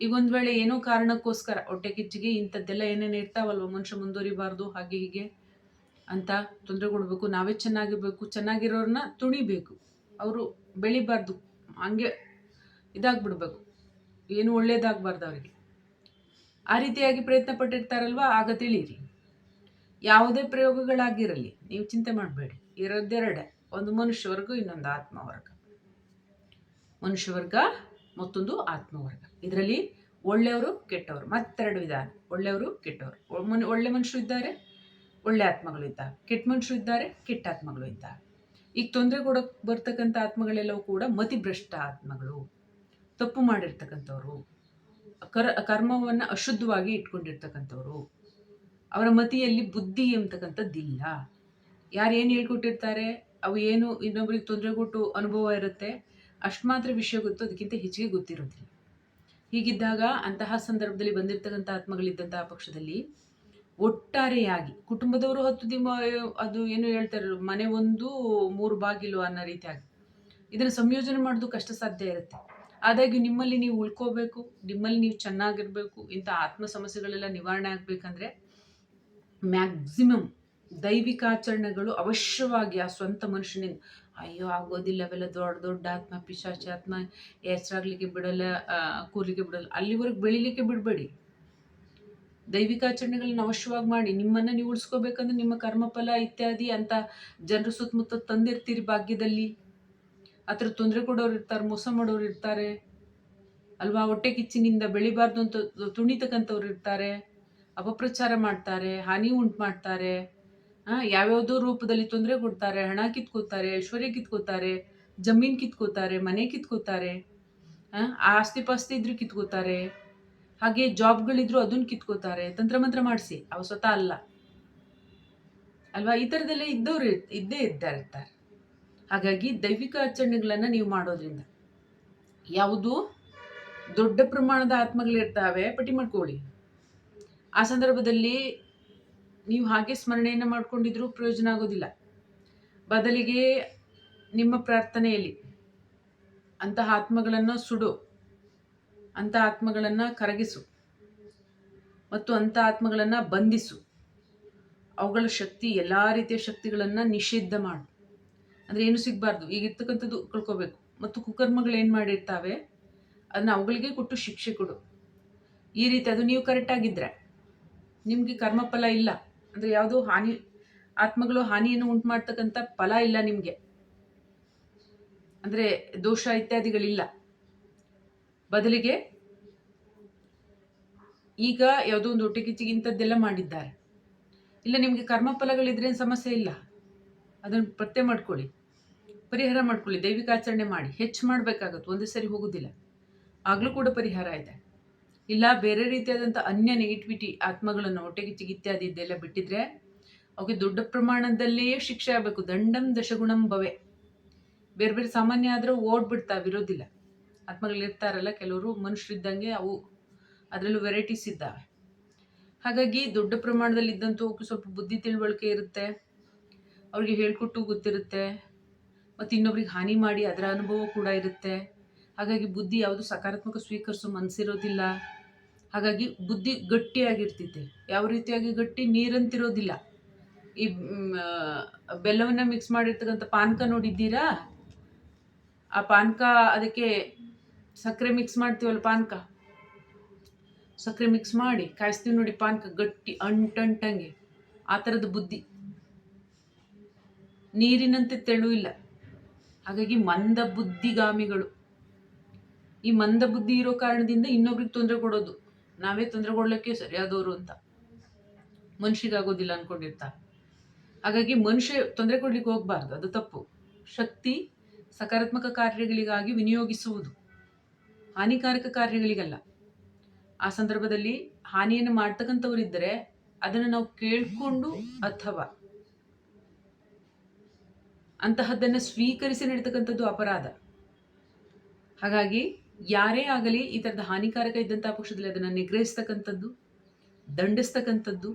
ಈಗ ಒಂದು ವೇಳೆ ಏನೋ ಕಾರಣಕ್ಕೋಸ್ಕರ, ಹೊಟ್ಟೆ ಕಿಚ್ಚಿಗೆ ಇಂಥದ್ದೆಲ್ಲ ಏನೇನು ಇರ್ತಾವಲ್ವ? ಮನುಷ್ಯ ಮುಂದುವರಿಬಾರ್ದು, ಹಾಗೆ ಹೀಗೆ. ಅಂತ ತೊಂದರೆ ಕೊಡಬೇಕು. ನಾವೇ ಚೆನ್ನಾಗಿರ್ಬೇಕು. ಚೆನ್ನಾಗಿರೋರನ್ನ ತುಣಿಬೇಕು ಅವರು ಬೆಳಿಬಾರ್ದು. ಹಂಗೆ ಇದಾಗ್ಬಿಡ್ಬೇಕು. ಏನು ಒಳ್ಳೇದಾಗಬಾರ್ದು ಅವರಿಗೆ. ಆ ರೀತಿಯಾಗಿ ಪ್ರಯತ್ನ ಪಟ್ಟಿರ್ತಾರಲ್ವ? ಆಗ ತಿಳಿಯಿರಿ. ಯಾವುದೇ ಪ್ರಯೋಗಗಳಾಗಿರಲಿ. ನೀವು ಚಿಂತೆ ಮಾಡಬೇಡಿ. ಇರೋದೆರಡೆ. ಒಂದು ಮನುಷ್ಯ ವರ್ಗ ಇನ್ನೊಂದು ಆತ್ಮವರ್ಗ. ಮನುಷ್ಯ ವರ್ಗ ಮತ್ತೊಂದು ಆತ್ಮವರ್ಗ. ಇದರಲ್ಲಿ ಒಳ್ಳೆಯವರು, ಕೆಟ್ಟವರು. ಮತ್ತೆರಡು ವಿಧಾನ. ಒಳ್ಳೆಯವರು, ಕೆಟ್ಟವರು. ಒಳ್ಳೆ ಮನುಷ್ಯರು ಇದ್ದಾರೆ. ಒಳ್ಳೆ ಆತ್ಮಗಳು ಇದ್ದಾವೆ. ಕೆಟ್ಟ ಮನುಷ್ಯರು ಇದ್ದಾರೆ, ಕೆಟ್ಟ ಆತ್ಮಗಳು ಇದ್ದಾವೆ. ಈಗ ತೊಂದರೆ ಕೊಡೋಕೆ ಬರ್ತಕ್ಕಂಥ ಆತ್ಮಗಳೆಲ್ಲವೂ ಕೂಡ ಮತಿಭ್ರಷ್ಟ ಆತ್ಮಗಳು. ತಪ್ಪು ಮಾಡಿರ್ತಕ್ಕಂಥವ್ರು. ಕರ, ಕರ್ಮವನ್ನು ಅಶುದ್ಧವಾಗಿ ಇಟ್ಕೊಂಡಿರ್ತಕ್ಕಂಥವ್ರು. ಅವರ ಮತಿಯಲ್ಲಿ ಬುದ್ಧಿ ಎಂಬತಕ್ಕಂಥದ್ದಿಲ್ಲ. ಯಾರು ಏನು ಹೇಳ್ಕೊಟ್ಟಿರ್ತಾರೆ, ಅವು ಏನು ಇನ್ನೊಬ್ರಿಗೆ ತೊಂದರೆ ಕೊಟ್ಟು ಅನುಭವ ಇರುತ್ತೆ, ಅಷ್ಟು ಮಾತ್ರ ವಿಷಯ ಗೊತ್ತು, ಅದಕ್ಕಿಂತ ಹೆಚ್ಚಿಗೆ ಗೊತ್ತಿರೋದಿಲ್ಲ. ಹೀಗಿದ್ದಾಗ ಅಂತಹ ಸಂದರ್ಭದಲ್ಲಿ ಬಂದಿರತಕ್ಕಂಥ ಆತ್ಮಗಳಿದ್ದಂತಹ ಪಕ್ಷದಲ್ಲಿ ಒಟ್ಟಾರೆಯಾಗಿ ಕುಟುಂಬದವರು ಹತ್ತು ದಿನ ಅದು ಏನು ಹೇಳ್ತಾರೆ ಮನೆ ಒಂದು, ಮೂರು ಬಾಗಿಲು ಅನ್ನೋ ರೀತಿಯಾಗಿ ಇದನ್ನು ಸಂಯೋಜನೆ ಮಾಡೋದು ಕಷ್ಟ ಸಾಧ್ಯ ಇರುತ್ತೆ. ಆದಾಗ್ಯೂ ನಿಮ್ಮಲ್ಲಿ ನೀವು ಉಳ್ಕೋಬೇಕು, ನಿಮ್ಮಲ್ಲಿ ನೀವು ಚೆನ್ನಾಗಿರಬೇಕು, ಇಂಥ ಆತ್ಮ ಸಮಸ್ಯೆಗಳೆಲ್ಲ ನಿವಾರಣೆ ಆಗಬೇಕಂದ್ರೆ ಮ್ಯಾಕ್ಸಿಮಮ್ ದೈವಿಕಾಚರಣೆಗಳು ಅವಶ್ಯವಾಗಿ ಆ ಸ್ವಂತ ಮನುಷ್ಯನಿಂದ ಅಯ್ಯೋ, ಆಗೋದಿಲ್ಲ, ಅವೆಲ್ಲ ದೊಡ್ಡ ದೊಡ್ಡ ಆತ್ಮ, ಪಿಶಾಚಿ ಆತ್ಮ, ಹೆಸರಾಗ್ಲಿಕ್ಕೆ ಬಿಡಲ್ಲ ಕೂರ್ಲಿಕ್ಕೆ ಬಿಡಲ್ಲ, ಅಲ್ಲಿವರೆಗೆ ಬೆಳಿಲಿಕ್ಕೆ ಬಿಡಬೇಡಿ. ದೈವಿಕಾಚರಣೆಗಳನ್ನ ಅವಶ್ಯವಾಗಿ ಮಾಡಿ, ನಿಮ್ಮನ್ನು ನೀವು ಉಳಿಸ್ಕೋಬೇಕಂದ್ರೆ ನಿಮ್ಮ ಕರ್ಮಫಲ ಇತ್ಯಾದಿ ಅಂತ ಜನರ ಸುತ್ತಮುತ್ತ ತಂದಿರ್ತೀರಿ ಭಾಗ್ಯದಲ್ಲಿ. ಆ ಥರ ತೊಂದರೆ ಕೊಡೋರು ಇರ್ತಾರೆ, ಮೋಸ ಮಾಡೋರು ಇರ್ತಾರೆ. ಅಲ್ವಾ? ಹೊಟ್ಟೆ ಕಿಚ್ಚಿನಿಂದ ಬೆಳಿಬಾರ್ದು ಅಂತ ತುಣಿತಕ್ಕಂಥವ್ರು ಇರ್ತಾರೆ. ಅಪಪ್ರಚಾರ ಮಾಡ್ತಾರೆ, ಹಾನಿ ಉಂಟು ಮಾಡ್ತಾರೆ. ಯಾವ್ಯಾವುದೋ ರೂಪದಲ್ಲಿ ತೊಂದರೆ ಕೊಡ್ತಾರೆ, ಹಣ ಕಿತ್ಕೋತಾರೆ, ಐಶ್ವರ್ಯ ಕಿತ್ಕೋತಾರೆ, ಜಮೀನು ಕಿತ್ಕೋತಾರೆ, ಮನೆ ಕಿತ್ಕೋತಾರೆ. ಆಸ್ತಿ ಪಾಸ್ತಿ ಇದ್ರೂ ಕಿತ್ಕೋತಾರೆ. ಹಾಗೆ ಜಾಬ್ಗಳಿದ್ರು ಅದನ್ನ ಕಿತ್ಕೋತಾರೆ. ತಂತ್ರಮಂತ್ರ ಮಾಡಿಸಿ. ಅವ ಸ್ವತಃ ಅಲ್ಲ. ಅಲ್ವಾ? ಈ ಥರದೆಲ್ಲ ಇದ್ದವ್ರು ಇದ್ದೇ ಇದ್ದಾರೆ ಇರ್ತಾರೆ ಹಾಗಾಗಿ ದೈವಿಕ ಆಚರಣೆಗಳನ್ನು ನೀವು ಮಾಡೋದ್ರಿಂದ. ಯಾವುದು? ದೊಡ್ಡ ಪ್ರಮಾಣದ ಆತ್ಮಗಳಿರ್ತಾವೆ. ಪಟ್ಟಿ ಮಾಡ್ಕೊಳ್ಳಿ. ಆ ಸಂದರ್ಭದಲ್ಲಿ ನೀವು ಹಾಗೆ ಸ್ಮರಣೆಯನ್ನು ಮಾಡ್ಕೊಂಡಿದ್ರೂ ಪ್ರಯೋಜನ ಆಗೋದಿಲ್ಲ. ಬದಲಿಗೆ ನಿಮ್ಮ ಪ್ರಾರ್ಥನೆಯಲ್ಲಿ ಅಂತಹ ಆತ್ಮಗಳನ್ನು ಸುಡು. ಅಂಥ ಆತ್ಮಗಳನ್ನು ಕರಗಿಸು. ಮತ್ತು ಅಂಥ ಆತ್ಮಗಳನ್ನು ಬಂಧಿಸು. ಅವುಗಳ ಶಕ್ತಿ, ಎಲ್ಲ ರೀತಿಯ ಶಕ್ತಿಗಳನ್ನು ನಿಷಿದ್ಧ ಮಾಡು. ಅಂದರೆ ಏನು ಸಿಗಬಾರ್ದು? ಈಗ ಇರ್ತಕ್ಕಂಥದ್ದು ಕಳ್ಕೋಬೇಕು ಮತ್ತು ಕುಕರ್ಮಗಳು ಏನು ಮಾಡಿರ್ತಾವೆ? ಅದನ್ನ ಅವುಗಳಿಗೆ ಕೊಟ್ಟು ಶಿಕ್ಷೆ ಕೊಡು. ಈ ರೀತಿ ಅದು ನೀವು ಕರೆಕ್ಟಾಗಿದ್ದರೆ ನಿಮಗೆ ಕರ್ಮಫಲ ಇಲ್ಲ. ಅಂದರೆ ಯಾವುದೋ ಹಾನಿ, ಆತ್ಮಗಳು ಹಾನಿಯನ್ನು ಉಂಟು ಮಾಡ್ತಕ್ಕಂಥ ಫಲ ಇಲ್ಲ ನಿಮಗೆ. ಅಂದರೆ ದೋಷ ಇತ್ಯಾದಿಗಳಿಲ್ಲ. ಬದಲಿಗೆ ಈಗ ಯಾವುದೋ ಒಂದು ಹೊಟ್ಟೆ ಕಿಚ್ಚಿಗೆ ಇಂಥದ್ದೆಲ್ಲ ಮಾಡಿದ್ದಾರೆ. ಇಲ್ಲ, ನಿಮಗೆ ಕರ್ಮಫಲಗಳಿದ್ರೆ ಫಲಗಳಿದ್ರೆ ಸಮಸ್ಯೆ ಇಲ್ಲ. ಅದನ್ನು ಪತ್ತೆ ಮಾಡ್ಕೊಳ್ಳಿ. ಪರಿಹಾರ ಮಾಡ್ಕೊಳ್ಳಿ, ದೈವಿಕ ಆಚರಣೆ ಮಾಡಿ. ಹೆಚ್ಚು ಮಾಡಬೇಕಾಗತ್ತೆ, ಒಂದೇ ಸರಿ ಹೋಗೋದಿಲ್ಲ. ಆಗಲೂ ಕೂಡ ಪರಿಹಾರ ಇದೆ. ಇಲ್ಲ, ಬೇರೆ ರೀತಿಯಾದಂಥ ಅನ್ಯ ನೆಗೆಟಿವಿಟಿ, ಆತ್ಮಗಳನ್ನು ಹೊಟ್ಟೆಗಿಚ್ಚಿಗೆ ಇತ್ಯಾದಿ ಇದೆಲ್ಲ ಬಿಟ್ಟಿದ್ರೆ ಅವಕ್ಕೆ ದೊಡ್ಡ ಪ್ರಮಾಣದಲ್ಲಿಯೇ ಶಿಕ್ಷೆ ಆಗಬೇಕು. ದಂಡಂ ದಶಗುಣಂ ಭವೆ. ಬೇರೆ ಬೇರೆ ಸಾಮಾನ್ಯ ಆದರೂ ಓಡ್ಬಿಡ್ತಾವೆ ಇರೋದಿಲ್ಲ ಆತ್ಮಗಳಿರ್ತಾರಲ್ಲ ಕೆಲವರು ಮನುಷ್ಯರಿದ್ದಂಗೆ ಅವು ಅದರಲ್ಲೂ ವೆರೈಟೀಸ್ ಇದ್ದಾವೆ. ಹಾಗಾಗಿ ದೊಡ್ಡ ಪ್ರಮಾಣದಲ್ಲಿ ಇದ್ದಂಥವು ಅವಕ್ಕೆ ಸ್ವಲ್ಪ ಬುದ್ಧಿ ತಿಳುವಳಿಕೆ ಇರುತ್ತೆ, ಅವ್ರಿಗೆ ಹೇಳ್ಕೊಟ್ಟು ಗೊತ್ತಿರುತ್ತೆ, ಮತ್ತು ಇನ್ನೊಬ್ರಿಗೆ ಹಾನಿ ಮಾಡಿ ಅದರ ಅನುಭವ ಕೂಡ ಇರುತ್ತೆ. ಹಾಗಾಗಿ ಬುದ್ಧಿ ಯಾವುದು ಸಕಾರಾತ್ಮಕ ಸ್ವೀಕರಿಸೋ ಮನಸ್ಸಿರೋದಿಲ್ಲ ಹಾಗಾಗಿ ಬುದ್ಧಿ ಗಟ್ಟಿಯಾಗಿರ್ತೈತೆ ಯಾವ ರೀತಿಯಾಗಿ ಗಟ್ಟಿ? ನೀರಂತಿರೋದಿಲ್ಲ. ಈ ಬೆಲ್ಲವನ್ನು ಮಿಕ್ಸ್ ಮಾಡಿರ್ತಕ್ಕಂಥ ಪಾನಕ ನೋಡಿದ್ದೀರಾ? ಆ ಪಾನಕ ಅದಕ್ಕೆ ಸಕ್ಕರೆ ಮಿಕ್ಸ್ ಮಾಡ್ತೀವಲ್ಲ ಪಾನಕ? ಸಕ್ಕರೆ ಮಿಕ್ಸ್ ಮಾಡಿ ಕಾಯಿಸ್ತೀವಿ ನೋಡಿ ಪಾನಕ ಗಟ್ಟಿ ಅಂಟಂಟಂಗೆ. ಆ ಥರದ ಬುದ್ಧಿ. ನೀರಿನಂತೆ ತೆಳು ಇಲ್ಲ. ಹಾಗಾಗಿ ಮಂದ ಬುದ್ಧಿಗಾಮಿಗಳು. ಈ ಮಂದ ಬುದ್ಧಿ ಇರೋ ಕಾರಣದಿಂದ ಇನ್ನೊಬ್ರಿಗೆ ತೊಂದರೆ ಕೊಡೋದು. ನಾವೇ ತೊಂದರೆ ಕೊಡ್ಲಿಕ್ಕೆ ಸರಿಯಾದವರು ಅಂತ. ಮನುಷ್ಯಗಾಗೋದಿಲ್ಲ ಅನ್ಕೊಂಡಿರ್ತಾರೆ. ಹಾಗಾಗಿ ಮನುಷ್ಯ ತೊಂದರೆ ಕೊಡ್ಲಿಕ್ಕೆ ಹೋಗ್ಬಾರ್ದು. ಅದು ತಪ್ಪು. ಶಕ್ತಿ ಸಕಾರಾತ್ಮಕ ಕಾರ್ಯಗಳಿಗಾಗಿ ವಿನಿಯೋಗಿಸುವುದು. ಹಾನಿಕಾರಕ ಕಾರ್ಯಗಳಿಗಲ್ಲ. ಆ ಸಂದರ್ಭದಲ್ಲಿ ಹಾನಿಯನ್ನು ಮಾಡ್ತಕ್ಕಂಥವರಿದ್ದರೆ ಅದನ್ನು ನಾವು ಕೇಳಿಕೊಂಡು ಅಥವಾ ಅಂತಹದ್ದನ್ನು ಸ್ವೀಕರಿಸಿ ನಡೀತಕ್ಕಂಥದ್ದು ಅಪರಾಧ. ಹಾಗಾಗಿ ಯಾರೇ ಆಗಲಿ ಈ ಥರದ ಹಾನಿಕಾರಕ ಇದ್ದಂಥ ಪಕ್ಷದಲ್ಲಿ ಅದನ್ನು ನಿಗ್ರಹಿಸ್ತಕ್ಕಂಥದ್ದು, ದಂಡಿಸ್ತಕ್ಕಂಥದ್ದು,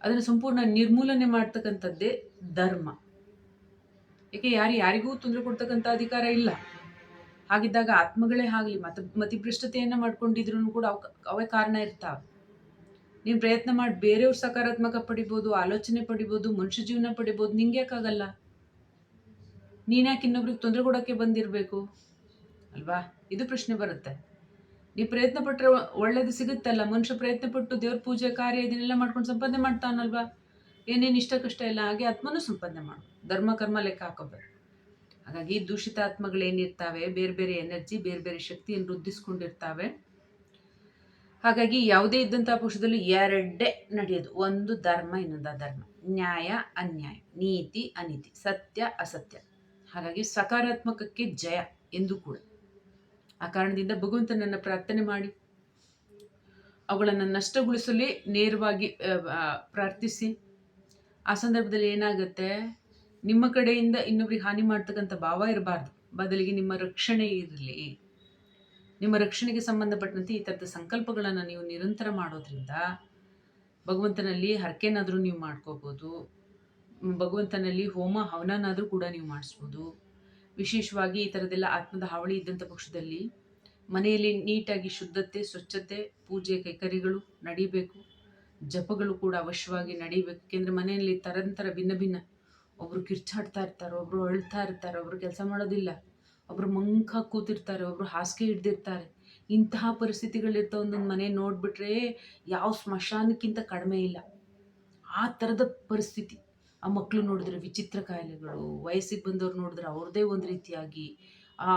ಅದನ್ನು ಸಂಪೂರ್ಣ ನಿರ್ಮೂಲನೆ ಮಾಡ್ತಕ್ಕಂಥದ್ದೇ ಧರ್ಮ. ಏಕೆ ಯಾರು ಯಾರಿಗೂ ತೊಂದರೆ ಕೊಡ್ತಕ್ಕಂಥ ಅಧಿಕಾರ ಇಲ್ಲ. ಹಾಗಿದ್ದಾಗ ಆತ್ಮಗಳೇ ಆಗಲಿ ಮತ, ಮತಿಭ್ರಷ್ಟತೆಯನ್ನು ಮಾಡ್ಕೊಂಡಿದ್ರು ಕೂಡ ಅವ ಕಾರಣ ಇರ್ತಾವೆ. ನೀನು ಪ್ರಯತ್ನ ಮಾಡಿ, ಬೇರೆಯವ್ರು ಸಕಾರಾತ್ಮಕ ಪಡಿಬೋದು, ಆಲೋಚನೆ ಪಡಿಬೋದು, ಮನುಷ್ಯ ಜೀವನ ಪಡಿಬೋದು, ನಿಂಗೆ ಯಾಕಾಗಲ್ಲ? ನೀನ್ಯಾಕೆ ಇನ್ನೊಬ್ರಿಗೆ ತೊಂದರೆ ಕೊಡೋಕ್ಕೆ ಬಂದಿರಬೇಕು? ಅಲ್ವಾ? ಇದು ಪ್ರಶ್ನೆ ಬರುತ್ತೆ. ನೀ ಪ್ರಯತ್ನ ಪಟ್ಟರೆ ಒಳ್ಳೇದು ಸಿಗುತ್ತಲ್ಲ? ಮನುಷ್ಯ ಪ್ರಯತ್ನ ಪಟ್ಟು ದೇವ್ರ ಪೂಜೆ, ಕಾರ್ಯ ಇದನ್ನೆಲ್ಲ ಮಾಡ್ಕೊಂಡು ಸಂಪಾದನೆ ಮಾಡ್ತಾನಲ್ವಾ? ಏನೇನು ಇಷ್ಟ, ಕಷ್ಟ ಇಲ್ಲ ಹಾಗೆ ಆತ್ಮನೂ ಸಂಪಾದನೆ ಮಾಡು. ಧರ್ಮ, ಕರ್ಮ ಲೆಕ್ಕ ಹಾಕೋಬೇಕು ಹಾಗಾಗಿ ದೂಷಿತ ಆತ್ಮಗಳೇನಿರ್ತಾವೆ ಬೇರೆ ಬೇರೆ ಎನರ್ಜಿ, ಬೇರೆ ಬೇರೆ ಶಕ್ತಿಯನ್ನು ವೃದ್ಧಿಸ್ಕೊಂಡಿರ್ತಾವೆ. ಹಾಗಾಗಿ ಯಾವುದೇ ಇದ್ದಂಥ ಪುರುಷದಲ್ಲಿ ಎರಡೇ ನಡೆಯೋದು. ಒಂದು ಧರ್ಮ, ಇನ್ನೊಂದು ಅಧರ್ಮ. ನ್ಯಾಯ, ಅನ್ಯಾಯ. ನೀತಿ, ಅನೀತಿ. ಸತ್ಯ, ಅಸತ್ಯ. ಹಾಗಾಗಿ ಸಕಾರಾತ್ಮಕಕ್ಕೆ ಜಯ ಎಂದು ಕೂಡ. ಆ ಕಾರಣದಿಂದ ಭಗವಂತನನ್ನು ಪ್ರಾರ್ಥನೆ ಮಾಡಿ. ಅವುಗಳನ್ನು ನಷ್ಟಗೊಳಿಸಲಿ, ನೇರವಾಗಿ ಪ್ರಾರ್ಥಿಸಿ. ಆ ಸಂದರ್ಭದಲ್ಲಿ ಏನಾಗುತ್ತೆ? ನಿಮ್ಮ ಕಡೆಯಿಂದ ಇನ್ನೊಬ್ರಿಗೆ ಹಾನಿ ಮಾಡ್ತಕ್ಕಂಥ ಭಾವ ಇರಬಾರ್ದು. ಬದಲಿಗೆ ನಿಮ್ಮ ರಕ್ಷಣೆ ಇರಲಿ. ನಿಮ್ಮ ರಕ್ಷಣೆಗೆ ಸಂಬಂಧಪಟ್ಟಂತೆ ಈ ಥರದ ಸಂಕಲ್ಪಗಳನ್ನು ನೀವು ನಿರಂತರ ಮಾಡೋದ್ರಿಂದ ಭಗವಂತನಲ್ಲಿ ಹರಕೆನಾದರೂ ನೀವು ಮಾಡ್ಕೋಬೋದು. ಭಗವಂತನಲ್ಲಿ ಹೋಮ, ಹವನನಾದರೂ ಕೂಡ ನೀವು ಮಾಡಿಸ್ಬೋದು. ವಿಶೇಷವಾಗಿ ಈ ಥರದ್ದೆಲ್ಲ ಆತ್ಮದ ಹಾವಳಿ ಇದ್ದಂಥ ಪಕ್ಷದಲ್ಲಿ ಮನೆಯಲ್ಲಿ ನೀಟಾಗಿ ಶುದ್ಧತೆ, ಸ್ವಚ್ಛತೆ, ಪೂಜೆ ಕೈಕರಿಗಳು ನಡೀಬೇಕು. ಜಪಗಳು ಕೂಡ ಅವಶ್ಯವಾಗಿ ನಡೀಬೇಕು. ಯಾಕೆಂದರೆ ಮನೆಯಲ್ಲಿ ತರಂತರ ಭಿನ್ನ ಭಿನ್ನ ಒಬ್ಬರು ಕಿರ್ಚಾಡ್ತಾ ಇರ್ತಾರೆ ಒಬ್ಬರು ಅಳ್ತಾ ಇರ್ತಾರೆ, ಒಬ್ರು ಕೆಲಸ ಮಾಡೋದಿಲ್ಲ. ಒಬ್ಬರು ಮಂಕ ಕೂತಿರ್ತಾರೆ ಒಬ್ಬರು ಹಾಸಿಗೆ ಹಿಡ್ದಿರ್ತಾರೆ. ಇಂತಹ ಪರಿಸ್ಥಿತಿಗಳಿರ್ತ ಒಂದೊಂದು ಮನೆ ನೋಡಿಬಿಟ್ರೆ ಯಾವ ಸ್ಮಶಾನಕ್ಕಿಂತ ಕಡಿಮೆ ಇಲ್ಲ. ಆ ಥರದ ಪರಿಸ್ಥಿತಿ. ಆ ಮಕ್ಕಳು ನೋಡಿದ್ರೆ ವಿಚಿತ್ರ ಕಾಯಿಲೆಗಳು, ವಯಸ್ಸಿಗೆ ಬಂದವ್ರು ನೋಡಿದ್ರೆ ಅವ್ರದ್ದೇ ಒಂದು ರೀತಿಯಾಗಿ ಆ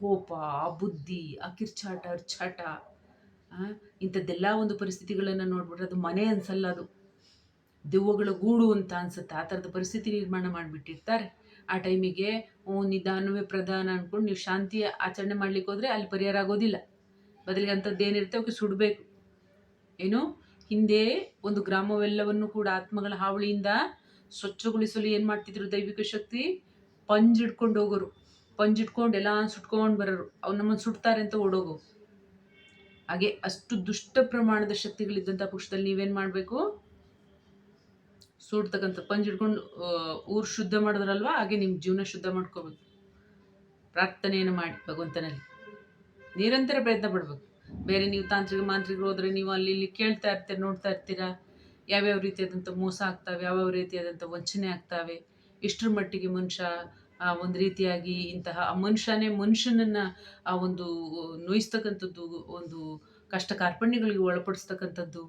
ಕೋಪ, ಆ ಬುದ್ಧಿ, ಆ ಕಿರ್ಚಾಟ, ಅರ್ಚಾಟ ಇಂಥದ್ದೆಲ್ಲ ಒಂದು ಪರಿಸ್ಥಿತಿಗಳನ್ನು ನೋಡ್ಬಿಟ್ರೆ ಅದು ಮನೆ ಅನ್ಸಲ್ಲ ಅದು. ದೆವ್ವಗಳ ಗೂಡು ಅಂತ ಅನ್ಸುತ್ತೆ. ಆ ಥರದ ಪರಿಸ್ಥಿತಿ ನಿರ್ಮಾಣ ಮಾಡಿಬಿಟ್ಟಿರ್ತಾರೆ. ಆ ಟೈಮಿಗೆ ಓ, ನಿಧಾನವೇ ಪ್ರಧಾನ ಅಂದ್ಕೊಂಡು ನೀವು ಶಾಂತಿ ಆಚರಣೆ ಮಾಡ್ಲಿಕ್ಕೆ ಹೋದರೆ ಅಲ್ಲಿ ಪರಿಹಾರ ಆಗೋದಿಲ್ಲ. ಬದಲಿಗೆ ಅಂಥದ್ದು ಏನಿರುತ್ತೆ ಅವಕ್ಕೆ ಸುಡಬೇಕು. ಏನು? ಹಿಂದೆ ಒಂದು ಗ್ರಾಮವೆಲ್ಲವನ್ನು ಕೂಡ ಆತ್ಮಗಳ ಹಾವಳಿಯಿಂದ ಸ್ವಚ್ಛಗೊಳಿಸಲು ಏನು ಮಾಡ್ತಿದ್ರು ದೈವಿಕ ಶಕ್ತಿ? ಪಂಜ್ ಇಟ್ಕೊಂಡು ಹೋಗೋರು. ಪಂಜ್ ಇಟ್ಕೊಂಡು ಎಲ್ಲ ಸುಟ್ಕೊಂಡು ಬರೋರು. ಅವ್ರು ನಮ್ಮನ್ನು ಸುಡ್ತಾರೆ ಅಂತ ಓಡೋಗೋ ಹಾಗೆ ಅಷ್ಟು ದುಷ್ಟ ಪ್ರಮಾಣದ ಶಕ್ತಿಗಳಿದ್ದಂಥ ಪಕ್ಷದಲ್ಲಿ ನೀವೇನು ಮಾಡಬೇಕು? ಸುಡ್ತಕ್ಕಂಥ ಪಂಜ್ ಹಿಡ್ಕೊಂಡು ಊರು ಶುದ್ಧ ಮಾಡಿದ್ರಲ್ವಾ, ಹಾಗೆ ನಿಮ್ಮ ಜೀವನ ಶುದ್ಧ ಮಾಡ್ಕೋಬೇಕು. ಪ್ರಾರ್ಥನೆಯನ್ನು ಮಾಡಿ ಭಗವಂತನಲ್ಲಿ. ನಿರಂತರ ಪ್ರಯತ್ನ ಪಡ್ಬೇಕು. ಬೇರೆ ನೀವು ತಾಂತ್ರಿಕ ಮಾಂತ್ರಿಕರು ಹೋದರೆ ನೀವು ಅಲ್ಲಿ ಇಲ್ಲಿ ಕೇಳ್ತಾ ಇರ್ತೀರ, ನೋಡ್ತಾ ಇರ್ತೀರಾ. ಯಾವ್ಯಾವ ರೀತಿಯಾದಂಥ ಮೋಸ ಆಗ್ತಾವೆ, ಯಾವ್ಯಾವ ರೀತಿಯಾದಂಥ ವಂಚನೆ ಆಗ್ತಾವೆ. ಎಷ್ಟರ ಮಟ್ಟಿಗೆ ಮನುಷ್ಯ ಒಂದು ರೀತಿಯಾಗಿ ಇಂತಹ ಆ ಮನುಷ್ಯನೇ ಮನುಷ್ಯನನ್ನು ಆ ಒಂದು ನೋಯಿಸ್ತಕ್ಕಂಥದ್ದು, ಒಂದು ಕಷ್ಟ ಕಾರ್ಪಣ್ಯಗಳಿಗೆ ಒಳಪಡಿಸ್ತಕ್ಕಂಥದ್ದು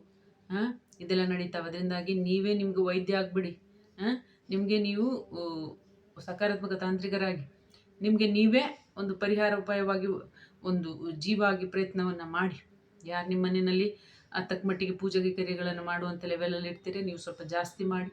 ಹಾಂ ಇದೆಲ್ಲ ನಡೀತಾವೆ. ಅದರಿಂದಾಗಿ ನೀವೇ ನಿಮ್ಗೆ ವೈದ್ಯ ಆಗಿಬಿಡಿ. ನಿಮಗೆ ನೀವು ಸಕಾರಾತ್ಮಕ ತಾಂತ್ರಿಕರಾಗಿ. ನಿಮಗೆ ನೀವೇ ಒಂದು ಪರಿಹಾರ ಉಪಾಯವಾಗಿ ಒಂದು ಜೀವಾಗಿ ಪ್ರಯತ್ನವನ್ನು ಮಾಡಿ. ಯಾರು ನಿಮ್ಮ ಮನೆಯಲ್ಲಿ ಆ ತಕ್ಕ ಮಟ್ಟಿಗೆ ಪೂಜೆ ಕಾರ್ಯಗಳನ್ನು ಮಾಡುವಂಥ ಲೆವೆಲಲ್ಲಿ ಇರ್ತೀರಿ, ನೀವು ಸ್ವಲ್ಪ ಜಾಸ್ತಿ ಮಾಡಿ.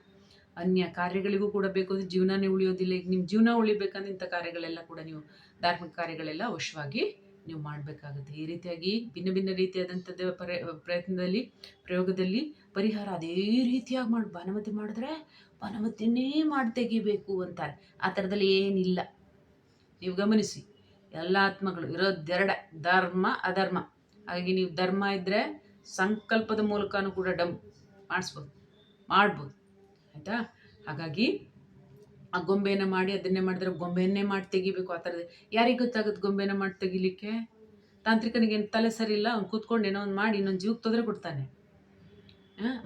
ಅನ್ಯ ಕಾರ್ಯಗಳಿಗೂ ಕೂಡ ಬೇಕು. ಅಂದರೆ ಜೀವನನೇ ಉಳಿಯೋದಿಲ್ಲ. ಈಗ ನಿಮ್ಮ ಜೀವನ ಉಳಿಬೇಕಂದ್ರೆ ಇಂಥ ಕಾರ್ಯಗಳೆಲ್ಲ ಕೂಡ ನೀವು ಧಾರ್ಮಿಕ ಕಾರ್ಯಗಳೆಲ್ಲ ಅವಶ್ಯವಾಗಿ ನೀವು ಮಾಡಬೇಕಾಗುತ್ತೆ. ಈ ರೀತಿಯಾಗಿ ಭಿನ್ನ ಭಿನ್ನ ರೀತಿಯಾದಂಥದ್ದು ಪರ, ಪ್ರಯತ್ನದಲ್ಲಿ, ಪ್ರಯೋಗದಲ್ಲಿ ಪರಿಹಾರ ಅದೇ ರೀತಿಯಾಗಿ ಮಾಡಿ, ಭಾನುಮತಿ ಮಾಡಿದ್ರೆ ಭಾನುಮತಿನೇ ಮಾಡಿ ತೆಗಿಬೇಕು ಅಂತಾರೆ ಆ ಥರದಲ್ಲಿ ಏನಿಲ್ಲ. ನೀವು ಗಮನಿಸಿ, ಎಲ್ಲ ಆತ್ಮಗಳು ಇರೋದೆರಡ, ಧರ್ಮ, ಅಧರ್ಮ. ಹಾಗಾಗಿ ನೀವು ಧರ್ಮ ಇದ್ದರೆ ಸಂಕಲ್ಪದ ಮೂಲಕನೂ ಕೂಡ ಡಮ್ ಮಾಡಿಸ್ಬೋದು, ಮಾಡ್ಬೋದು. ಆಯಿತಾ? ಹಾಗಾಗಿ ಆ ಗೊಂಬೆನ ಮಾಡಿ ಅದನ್ನೇ ಮಾಡಿದ್ರೆ ಗೊಂಬೆಯನ್ನೇ ಮಾಡಿ ತೆಗಿಬೇಕು ಆ ಥರದ ಯಾರಿಗೆ ಗೊತ್ತಾಗುತ್ತೆ ಗೊಂಬೆನ ಮಾಡಿ ತೆಗಿಲಿಕ್ಕೆ? ತಾಂತ್ರಿಕನಿಗೆ ಏನು ತಲೆ ಸರಿ ಇಲ್ಲ, ಅವ್ನು ಕೂತ್ಕೊಂಡು ಏನೋ ಒಂದು ಮಾಡಿ, ಇನ್ನೊಂದು ಜೀವಕ್ಕೆ ತೊಂದರೆ ಕೊಡ್ತಾನೆ.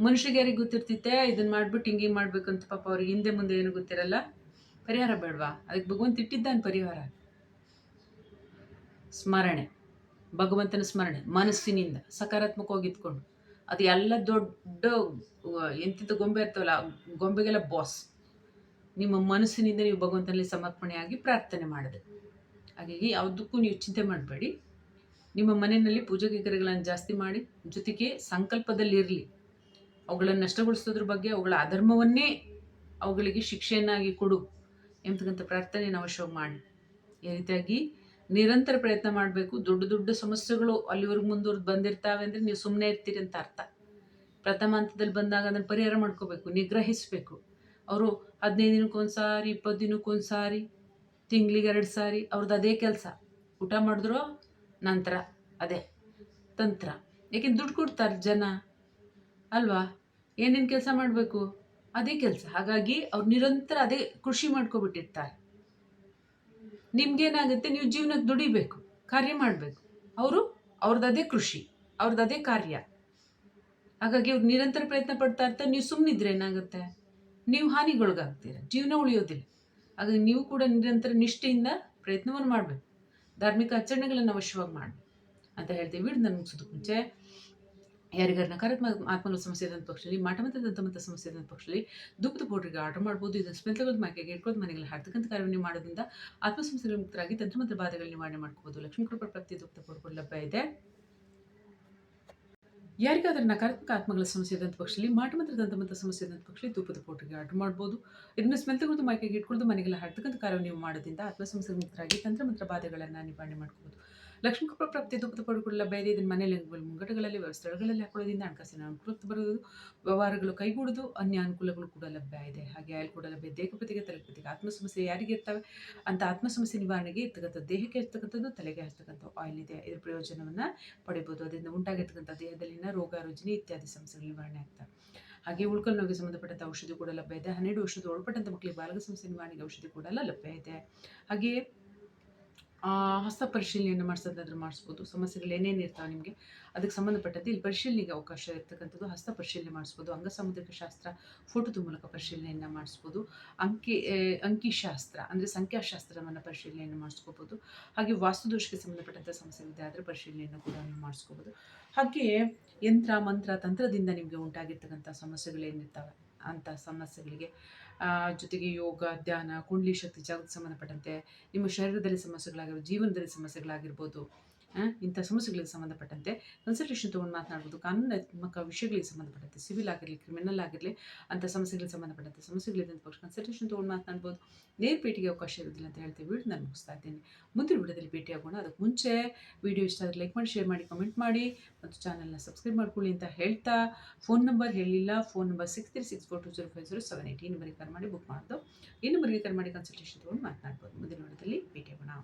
ಮನುಷ್ಯರಿಗೆ ಯಾರಿಗೆ ಗೊತ್ತಿರ್ತಿತ್ತೆ ಇದನ್ನ ಮಾಡ್ಬಿಟ್ಟು ಹಿಂಗೆ ಮಾಡ್ಬೇಕು ಅಂತ ಪಾಪ ಅವ್ರಿಗೆ ಹಿಂದೆ ಮುಂದೆ ಏನು ಗೊತ್ತಿರಲ್ಲ. ಪರಿಹಾರ ಬೇಡವಾ? ಅದಕ್ಕೆ ಭಗವಂತ ಇಟ್ಟಿದ್ದಾನೆ ಪರಿಹಾರ. ಸ್ಮರಣೆ. ಭಗವಂತನ ಸ್ಮರಣೆ, ಮನಸ್ಸಿನಿಂದ ಸಕಾರಾತ್ಮಕವಾಗಿ ಇದ್ಕೊಂಡು. ಅದು ಎಲ್ಲ ದೊಡ್ಡ, ಎಂತಿಂತ ಗೊಂಬೆ ಇರ್ತವಲ್ಲ ಗೊಂಬೆಗೆಲ್ಲ ಬಾಸ್ ನಿಮ್ಮ ಮನಸ್ಸಿನಿಂದ ನೀವು ಭಗವಂತನಲ್ಲಿ ಸಮರ್ಪಣೆಯಾಗಿ ಪ್ರಾರ್ಥನೆ ಮಾಡಿದೆ. ಹಾಗಾಗಿ ಯಾವುದಕ್ಕೂ ನೀವು ಚಿಂತೆ ಮಾಡಬೇಡಿ. ನಿಮ್ಮ ಮನೆಯಲ್ಲಿ ಪೂಜೆ ಕೈಕರ್ಯಗಳನ್ನು ಜಾಸ್ತಿ ಮಾಡಿ, ಜೊತೆಗೆ ಸಂಕಲ್ಪದಲ್ಲಿರಲಿ ಅವುಗಳನ್ನು ನಷ್ಟಗೊಳಿಸೋದ್ರ ಬಗ್ಗೆ, ಅವುಗಳ ಅಧರ್ಮವನ್ನೇ ಅವುಗಳಿಗೆ ಶಿಕ್ಷೆಯನ್ನಾಗಿ ಕೊಡು ಎಂಬತಕ್ಕಂಥ ಪ್ರಾರ್ಥನೆಯನ್ನು ಅವಶ್ಯವಾಗಿ ಮಾಡಿ. ಈ ರೀತಿಯಾಗಿ ನಿರಂತರ ಪ್ರಯತ್ನ ಮಾಡಬೇಕು. ದೊಡ್ಡ ದೊಡ್ಡ ಸಮಸ್ಯೆಗಳು ಅಲ್ಲಿವರೆಗೂ ಮುಂದುವರೆದು ಬಂದಿರ್ತಾವೆ ಅಂದರೆ ನೀವು ಸುಮ್ಮನೆ ಇರ್ತೀರಿ ಅಂತ ಅರ್ಥ. ಪ್ರಥಮ ಹಂತದಲ್ಲಿ ಬಂದಾಗ ಅದನ್ನು ಪರಿಹಾರ ಮಾಡ್ಕೋಬೇಕು, ನಿಗ್ರಹಿಸಬೇಕು. ಅವರು ಹದಿನೈದು ದಿನಕ್ಕೊಂದು ಸಾರಿ, ಇಪ್ಪತ್ತು ದಿನಕ್ಕೊಂದು ಸಾರಿ, ತಿಂಗ್ಳಿಗೆ ಎರಡು ಸಾರಿ, ಅವ್ರದ್ದು ಅದೇ ಕೆಲಸ. ಊಟ ಮಾಡಿದ್ರು ನಂತರ ಅದೇ ತಂತ್ರ. ಏಕೆಂದ್ರೆ ದುಡ್ಡು ಕೊಡ್ತಾರೆ ಜನ. ಅಲ್ವಾ? ಏನೇನು ಕೆಲಸ ಮಾಡಬೇಕು? ಅದೇ ಕೆಲಸ. ಹಾಗಾಗಿ ಅವ್ರು ನಿರಂತರ ಅದೇ ಕೃಷಿ ಮಾಡ್ಕೊಬಿಟ್ಟಿರ್ತಾರೆ. ನಿಮ್ಗೇನಾಗುತ್ತೆ? ನೀವು ಜೀವನಕ್ಕೆ ದುಡಿಬೇಕು, ಕಾರ್ಯ ಮಾಡಬೇಕು. ಅವರು ಅವ್ರದ್ದು ಅದೇ ಕೃಷಿ, ಅವ್ರದ್ದು ಅದೇ ಕಾರ್ಯ. ಹಾಗಾಗಿ ಅವ್ರು ನಿರಂತರ ಪ್ರಯತ್ನ ಪಡ್ತಾ ಇರ್ತಾರೆ. ನೀವು ಸುಮ್ಮನಿದ್ರೆ ಏನಾಗುತ್ತೆ? ನೀವು ಹಾನಿಗೊಳಗಾಗ್ತೀರ. ಜೀವನ ಉಳಿಯೋದಿಲ್ಲ. ಹಾಗಾಗಿ ನೀವು ಕೂಡ ನಿರಂತರ ನಿಷ್ಠೆಯಿಂದ ಪ್ರಯತ್ನವನ್ನು ಮಾಡಬೇಕು. ಧಾರ್ಮಿಕ ಆಚರಣೆಗಳನ್ನು ಅವಶ್ಯವಾಗಿ ಮಾಡಬೇಕು. ಅಂತ ಹೇಳ್ತೀವಿ ವಿಡಿಯೋ ನಾನು ಮುಗಿಸೋದು ಮುಂಚೆ ಯಾರಿಗಾರ ನಕಾರಾತ್ಮಕ ಆತ್ಮಗಳ ಸಮಸ್ಯೆ ಇದ್ದಂಥ ಪಕ್ಷದಲ್ಲಿ ಮಾಟಮಂತ ದಂತಮಂತ ಸಮಸ್ಯೆ ಇದ್ದಂಥ ಪಕ್ಷದಲ್ಲಿ ದುಪ್ಪದ ಪೌಡ್ರಿಗೆ ಆರ್ಡರ್ ಮಾಡ್ಬೋದು. ಇದನ್ನು ಸ್ಮೆಲ್ತಗಳ ಮಾಕೆಗೆ ಇಟ್ಕೊಂಡು ಮನೆಗಳಲ್ಲಿ ಹಾಡ್ತಕ್ಕಂಥ ಕಾರ್ಯವನ್ನು ಮಾಡೋದ್ರಿಂದ ಆತ್ಮ ಸಮಸ್ಯೆಗಳ ಮುಕ್ತರಾಗಿ ತಂತ್ರಮಂತ್ರ ಬಾಧೆಗಳ ನಿವಾರಣೆ ಮಾಡ್ಕೋಬೋದು. ಲಕ್ಷ್ಮೀ ಕೃಪಾ ಪ್ರಾಪ್ತಿ ದುಪ್ಪದ ಪೌಡ್ಗಳು ಲಭ್ಯ ಇದೆ. ಯಾರಿಗಾದ್ರೂ ನಕಾರಾತ್ಮಕ ಆತ್ಮಗಳ ಸಮಸ್ಯೆ ಇದ್ದಂಥ ಪಕ್ಷದಲ್ಲಿ, ಮಾಟ ಮತ್ತು ದಂತಮಂತ ಸಮಸ್ಯೆ ಇದ್ದಂಥ ಪಕ್ಷದಲ್ಲಿ ಧೂಪದ ಪೋಟಿಗೆ ಆರ್ಡರ್ ಮಾಡ್ಬೋದು. ಇದನ್ನು ಸ್ಮೆಲ್ ತೆಗೆದು ಮೈಕೆಗೆ ಇಟ್ಕೊಂಡು ಮನೆಗೆಲ್ಲ ಹಾಡ್ತಕ್ಕಂಥ ಕಾರ್ಯವನ್ನು ನೀವು ಮಾಡೋದ್ರಿಂದ ಆತ್ಮ ಸಮಸ್ಯೆ ಮುಕ್ತರಾಗಿ ತಂತ್ರಮಂತ್ರ ಬಾಧೆಗಳನ್ನು ನಿವಾರಣೆ ಮಾಡ್ಕೋಬೋದು. ಲಕ್ಷ್ಮೀ ಕೃಪಾ ಪ್ರಾಪ್ತಿ ಧೂಪದ ಪಡುಕೊಳ್ಳ ಬೇರೆ ಇದೆ ಇದನ್ನು ಮನೆಯಲ್ಲಿ ಮುಂಗಟಗಳಲ್ಲಿ ಸ್ಥಳಗಳಲ್ಲಿ ಹಾಕೊಳ್ಳೋದ್ರಿಂದ ಹಣಕಾಸಿನ ಅನುಕೂಲಕ್ಕೆ ಬರೋದು ವ್ಯವಹಾರಗಳು ಕೈಗೂಡುದು ಅನ್ಯ ಅನುಕೂಲಗಳು ಕೂಡ ಲಭ್ಯ ಇದೆ. ಹಾಗೆ ಆಯಿಲ್ ಕೂಡ ಲಭ್ಯ ದೇಹಪತಿಗೆ ತಲೆಪತಿಗೆ ಆತ್ಮ ಸಮಸ್ಯೆ ಯಾರಿಗೆ ಇರ್ತವೆ? ಅಂತ ಆತ್ಮ ಸಮಸ್ಯೆ ನಿವಾರಣೆಗೆ ಇರ್ತಕ್ಕಂಥ ದೇಹಕ್ಕೆ ಇರ್ತಕ್ಕಂಥದ್ದು, ತಲೆಗೆ ಇರ್ತಕ್ಕಂಥ ಆಯಿಲ್ ಇದೆ. ಇದರ ಪ್ರಯೋಜನವನ್ನು ಪಡಿಬೋದು. ಅದರಿಂದ ಉಂಟಾಗಿರ್ತಕ್ಕಂಥ ದೇಹದಲ್ಲಿನ ರೋಗ, ರುಜಿನಿ ಇತ್ಯಾದಿ ಸಮಸ್ಯೆಗಳು ನಿವಾರಣೆ ಆಗ್ತವೆ. ಹಾಗೆ ಉಳ್ಕಲ್ ನೋವಿಗೆ ಸಂಬಂಧಪಟ್ಟಂಥ ಔಷಧಿ ಕೂಡ ಲಭ್ಯ ಇದೆ. ಹನ್ನೆರಡು ವರ್ಷದ ಒಳಪಟ್ಟಂಥ ಮಕ್ಕಳಿಗೆ ಬಾಲಕ ಸಮಸ್ಯೆ ನಿವಾರಣೆಗೆ ಔಷಧಿ ಕೂಡ ಲಭ್ಯ ಇದೆ. ಹಾಗೆಯೇ ಆ, ಹಸ್ತ ಪರಿಶೀಲನೆಯನ್ನು ಮಾಡಿಸೋದಾದ್ರೂ ಮಾಡಿಸ್ಬೋದು. ಸಮಸ್ಯೆಗಳು ಏನೇನು ಇರ್ತಾವೆ ನಿಮಗೆ? ಅದಕ್ಕೆ ಸಂಬಂಧಪಟ್ಟಂತೆ ಇಲ್ಲಿ ಪರಿಶೀಲನೆಗೆ ಅವಕಾಶ ಇರ್ತಕ್ಕಂಥದ್ದು ಹಸ್ತ ಪರಿಶೀಲನೆ ಮಾಡಿಸ್ಬೋದು. ಅಂಗ ಸಾಮುದ್ರಿಕ ಶಾಸ್ತ್ರ ಫೋಟೋದ ಮೂಲಕ ಪರಿಶೀಲನೆಯನ್ನು ಮಾಡಿಸ್ಬೋದು. ಅಂಕಿ ಅಂಕಿಶಾಸ್ತ್ರ ಅಂದರೆ ಸಂಖ್ಯಾಶಾಸ್ತ್ರವನ್ನು ಪರಿಶೀಲನೆಯನ್ನು ಮಾಡಿಸ್ಕೋಬೋದು. ಹಾಗೆ ವಾಸ್ತುದೋಷಕ್ಕೆ ಸಂಬಂಧಪಟ್ಟಂಥ ಸಮಸ್ಯೆಗಳಿದೆ ಆದರೆ ಪರಿಶೀಲನೆಯನ್ನು ಕೂಡ ನೀವು ಮಾಡಿಸ್ಕೋಬೋದು. ಹಾಗೆಯೇ ಯಂತ್ರ ಮಂತ್ರ ತಂತ್ರದಿಂದ ನಿಮಗೆ ಉಂಟಾಗಿರ್ತಕ್ಕಂಥ ಸಮಸ್ಯೆಗಳೇನಿರ್ತವೆ ಅಂಥ ಸಮಸ್ಯೆಗಳಿಗೆ ಜೊತೆಗೆ ಯೋಗ ಧ್ಯಾನ ಕುಂಡ್ಲಿ ಶಕ್ತಿ ಜಾಗೃತಿ ಸಂಬಂಧಪಟ್ಟಂತೆ ನಿಮ್ಮ ಶರೀರದಲ್ಲಿ ಸಮಸ್ಯೆಗಳಾಗಿರ್ಬೋದು ಜೀವನದಲ್ಲಿ ಸಮಸ್ಯೆಗಳಾಗಿರ್ಬೋದು ಇಂಥ ಸಮಸ್ಯೆಗಳಿಗೆ ಸಂಬಂಧಪಟ್ಟಂತೆ ಕನ್ಸಲ್ಟೇಷನ್ ತೊಗೊಂಡು ಮಾತನಾಡ್ಬೋದು. ಕಾನೂನಾತ್ಮಕ ವಿಷಯಗಳಿಗೆ ಸಂಬಂಧಪಟ್ಟಂತೆ ಸಿವಿಲ್ ಆಗಿರಲಿ ಕ್ರಿಮಿನಲ್ ಆಗಿರಲಿ, ಅಂಥ ಸಮಸ್ಯೆಗಳಿಗೆ ಸಂಬಂಧಪಟ್ಟಂತೆ ಸಮಸ್ಯೆಗಳಿದ್ದಂಥ ಪಕ್ಷ ಕನ್ಸಲ್ಟೇಷನ್ ತೊಗೊಂಡು ಮಾತನಾಡ್ಬೋದು. ನೇರ ಭೇಟಿಗೆ ಅವಕಾಶ ಇರೋದಿಲ್ಲ ಅಂತ ಹೇಳ್ತೀವಿ ವಿಡಿಯೋ ನಾನು ಮುಗಿಸ್ತಾ ಇದ್ದೀನಿ. ಮುಂದಿನ ವಿಡಿಯೋದಲ್ಲಿ ಆಗೋಣ. ಅದಕ್ಕೆ ಮುಂಚೆ ವಿಡಿಯೋ ಇಷ್ಟ ಆದರೆ ಲೈಕ್ ಮಾಡಿ ಶೇರ್ ಮಾಡಿ ಕಮೆಂಟ್ ಮಾಡಿ ಮತ್ತು ಚಾನಲ್ನ ಸಬ್ಸ್ಕ್ರೈಬ್ ಮಾಡ್ಕೊಳ್ಳಿ ಅಂತ ಹೇಳ್ತಾ ಫೋನ್ ನಂಬರ್ ಹೇಳಿಲ್ಲ. Phone number six three six four two zero five zero seven eight ಈ ನಂಬರಿಗೆ ಕರೆ ಮಾಡಿ ಬುಕ್ ಮಾಡ್ದು. ಈ ನಂಬರಿಗೆ ಕರೆ ಮಾಡಿ ಕನ್ಸಲ್ಟೇಷನ್ ತೊಗೊಂಡು ಮಾತನಾಡ್ಬೋದು. ಮುಂದಿನ ವಿಡಿಯೋದಲ್ಲಿ ಭೇಟಿಯಾಗೋಣ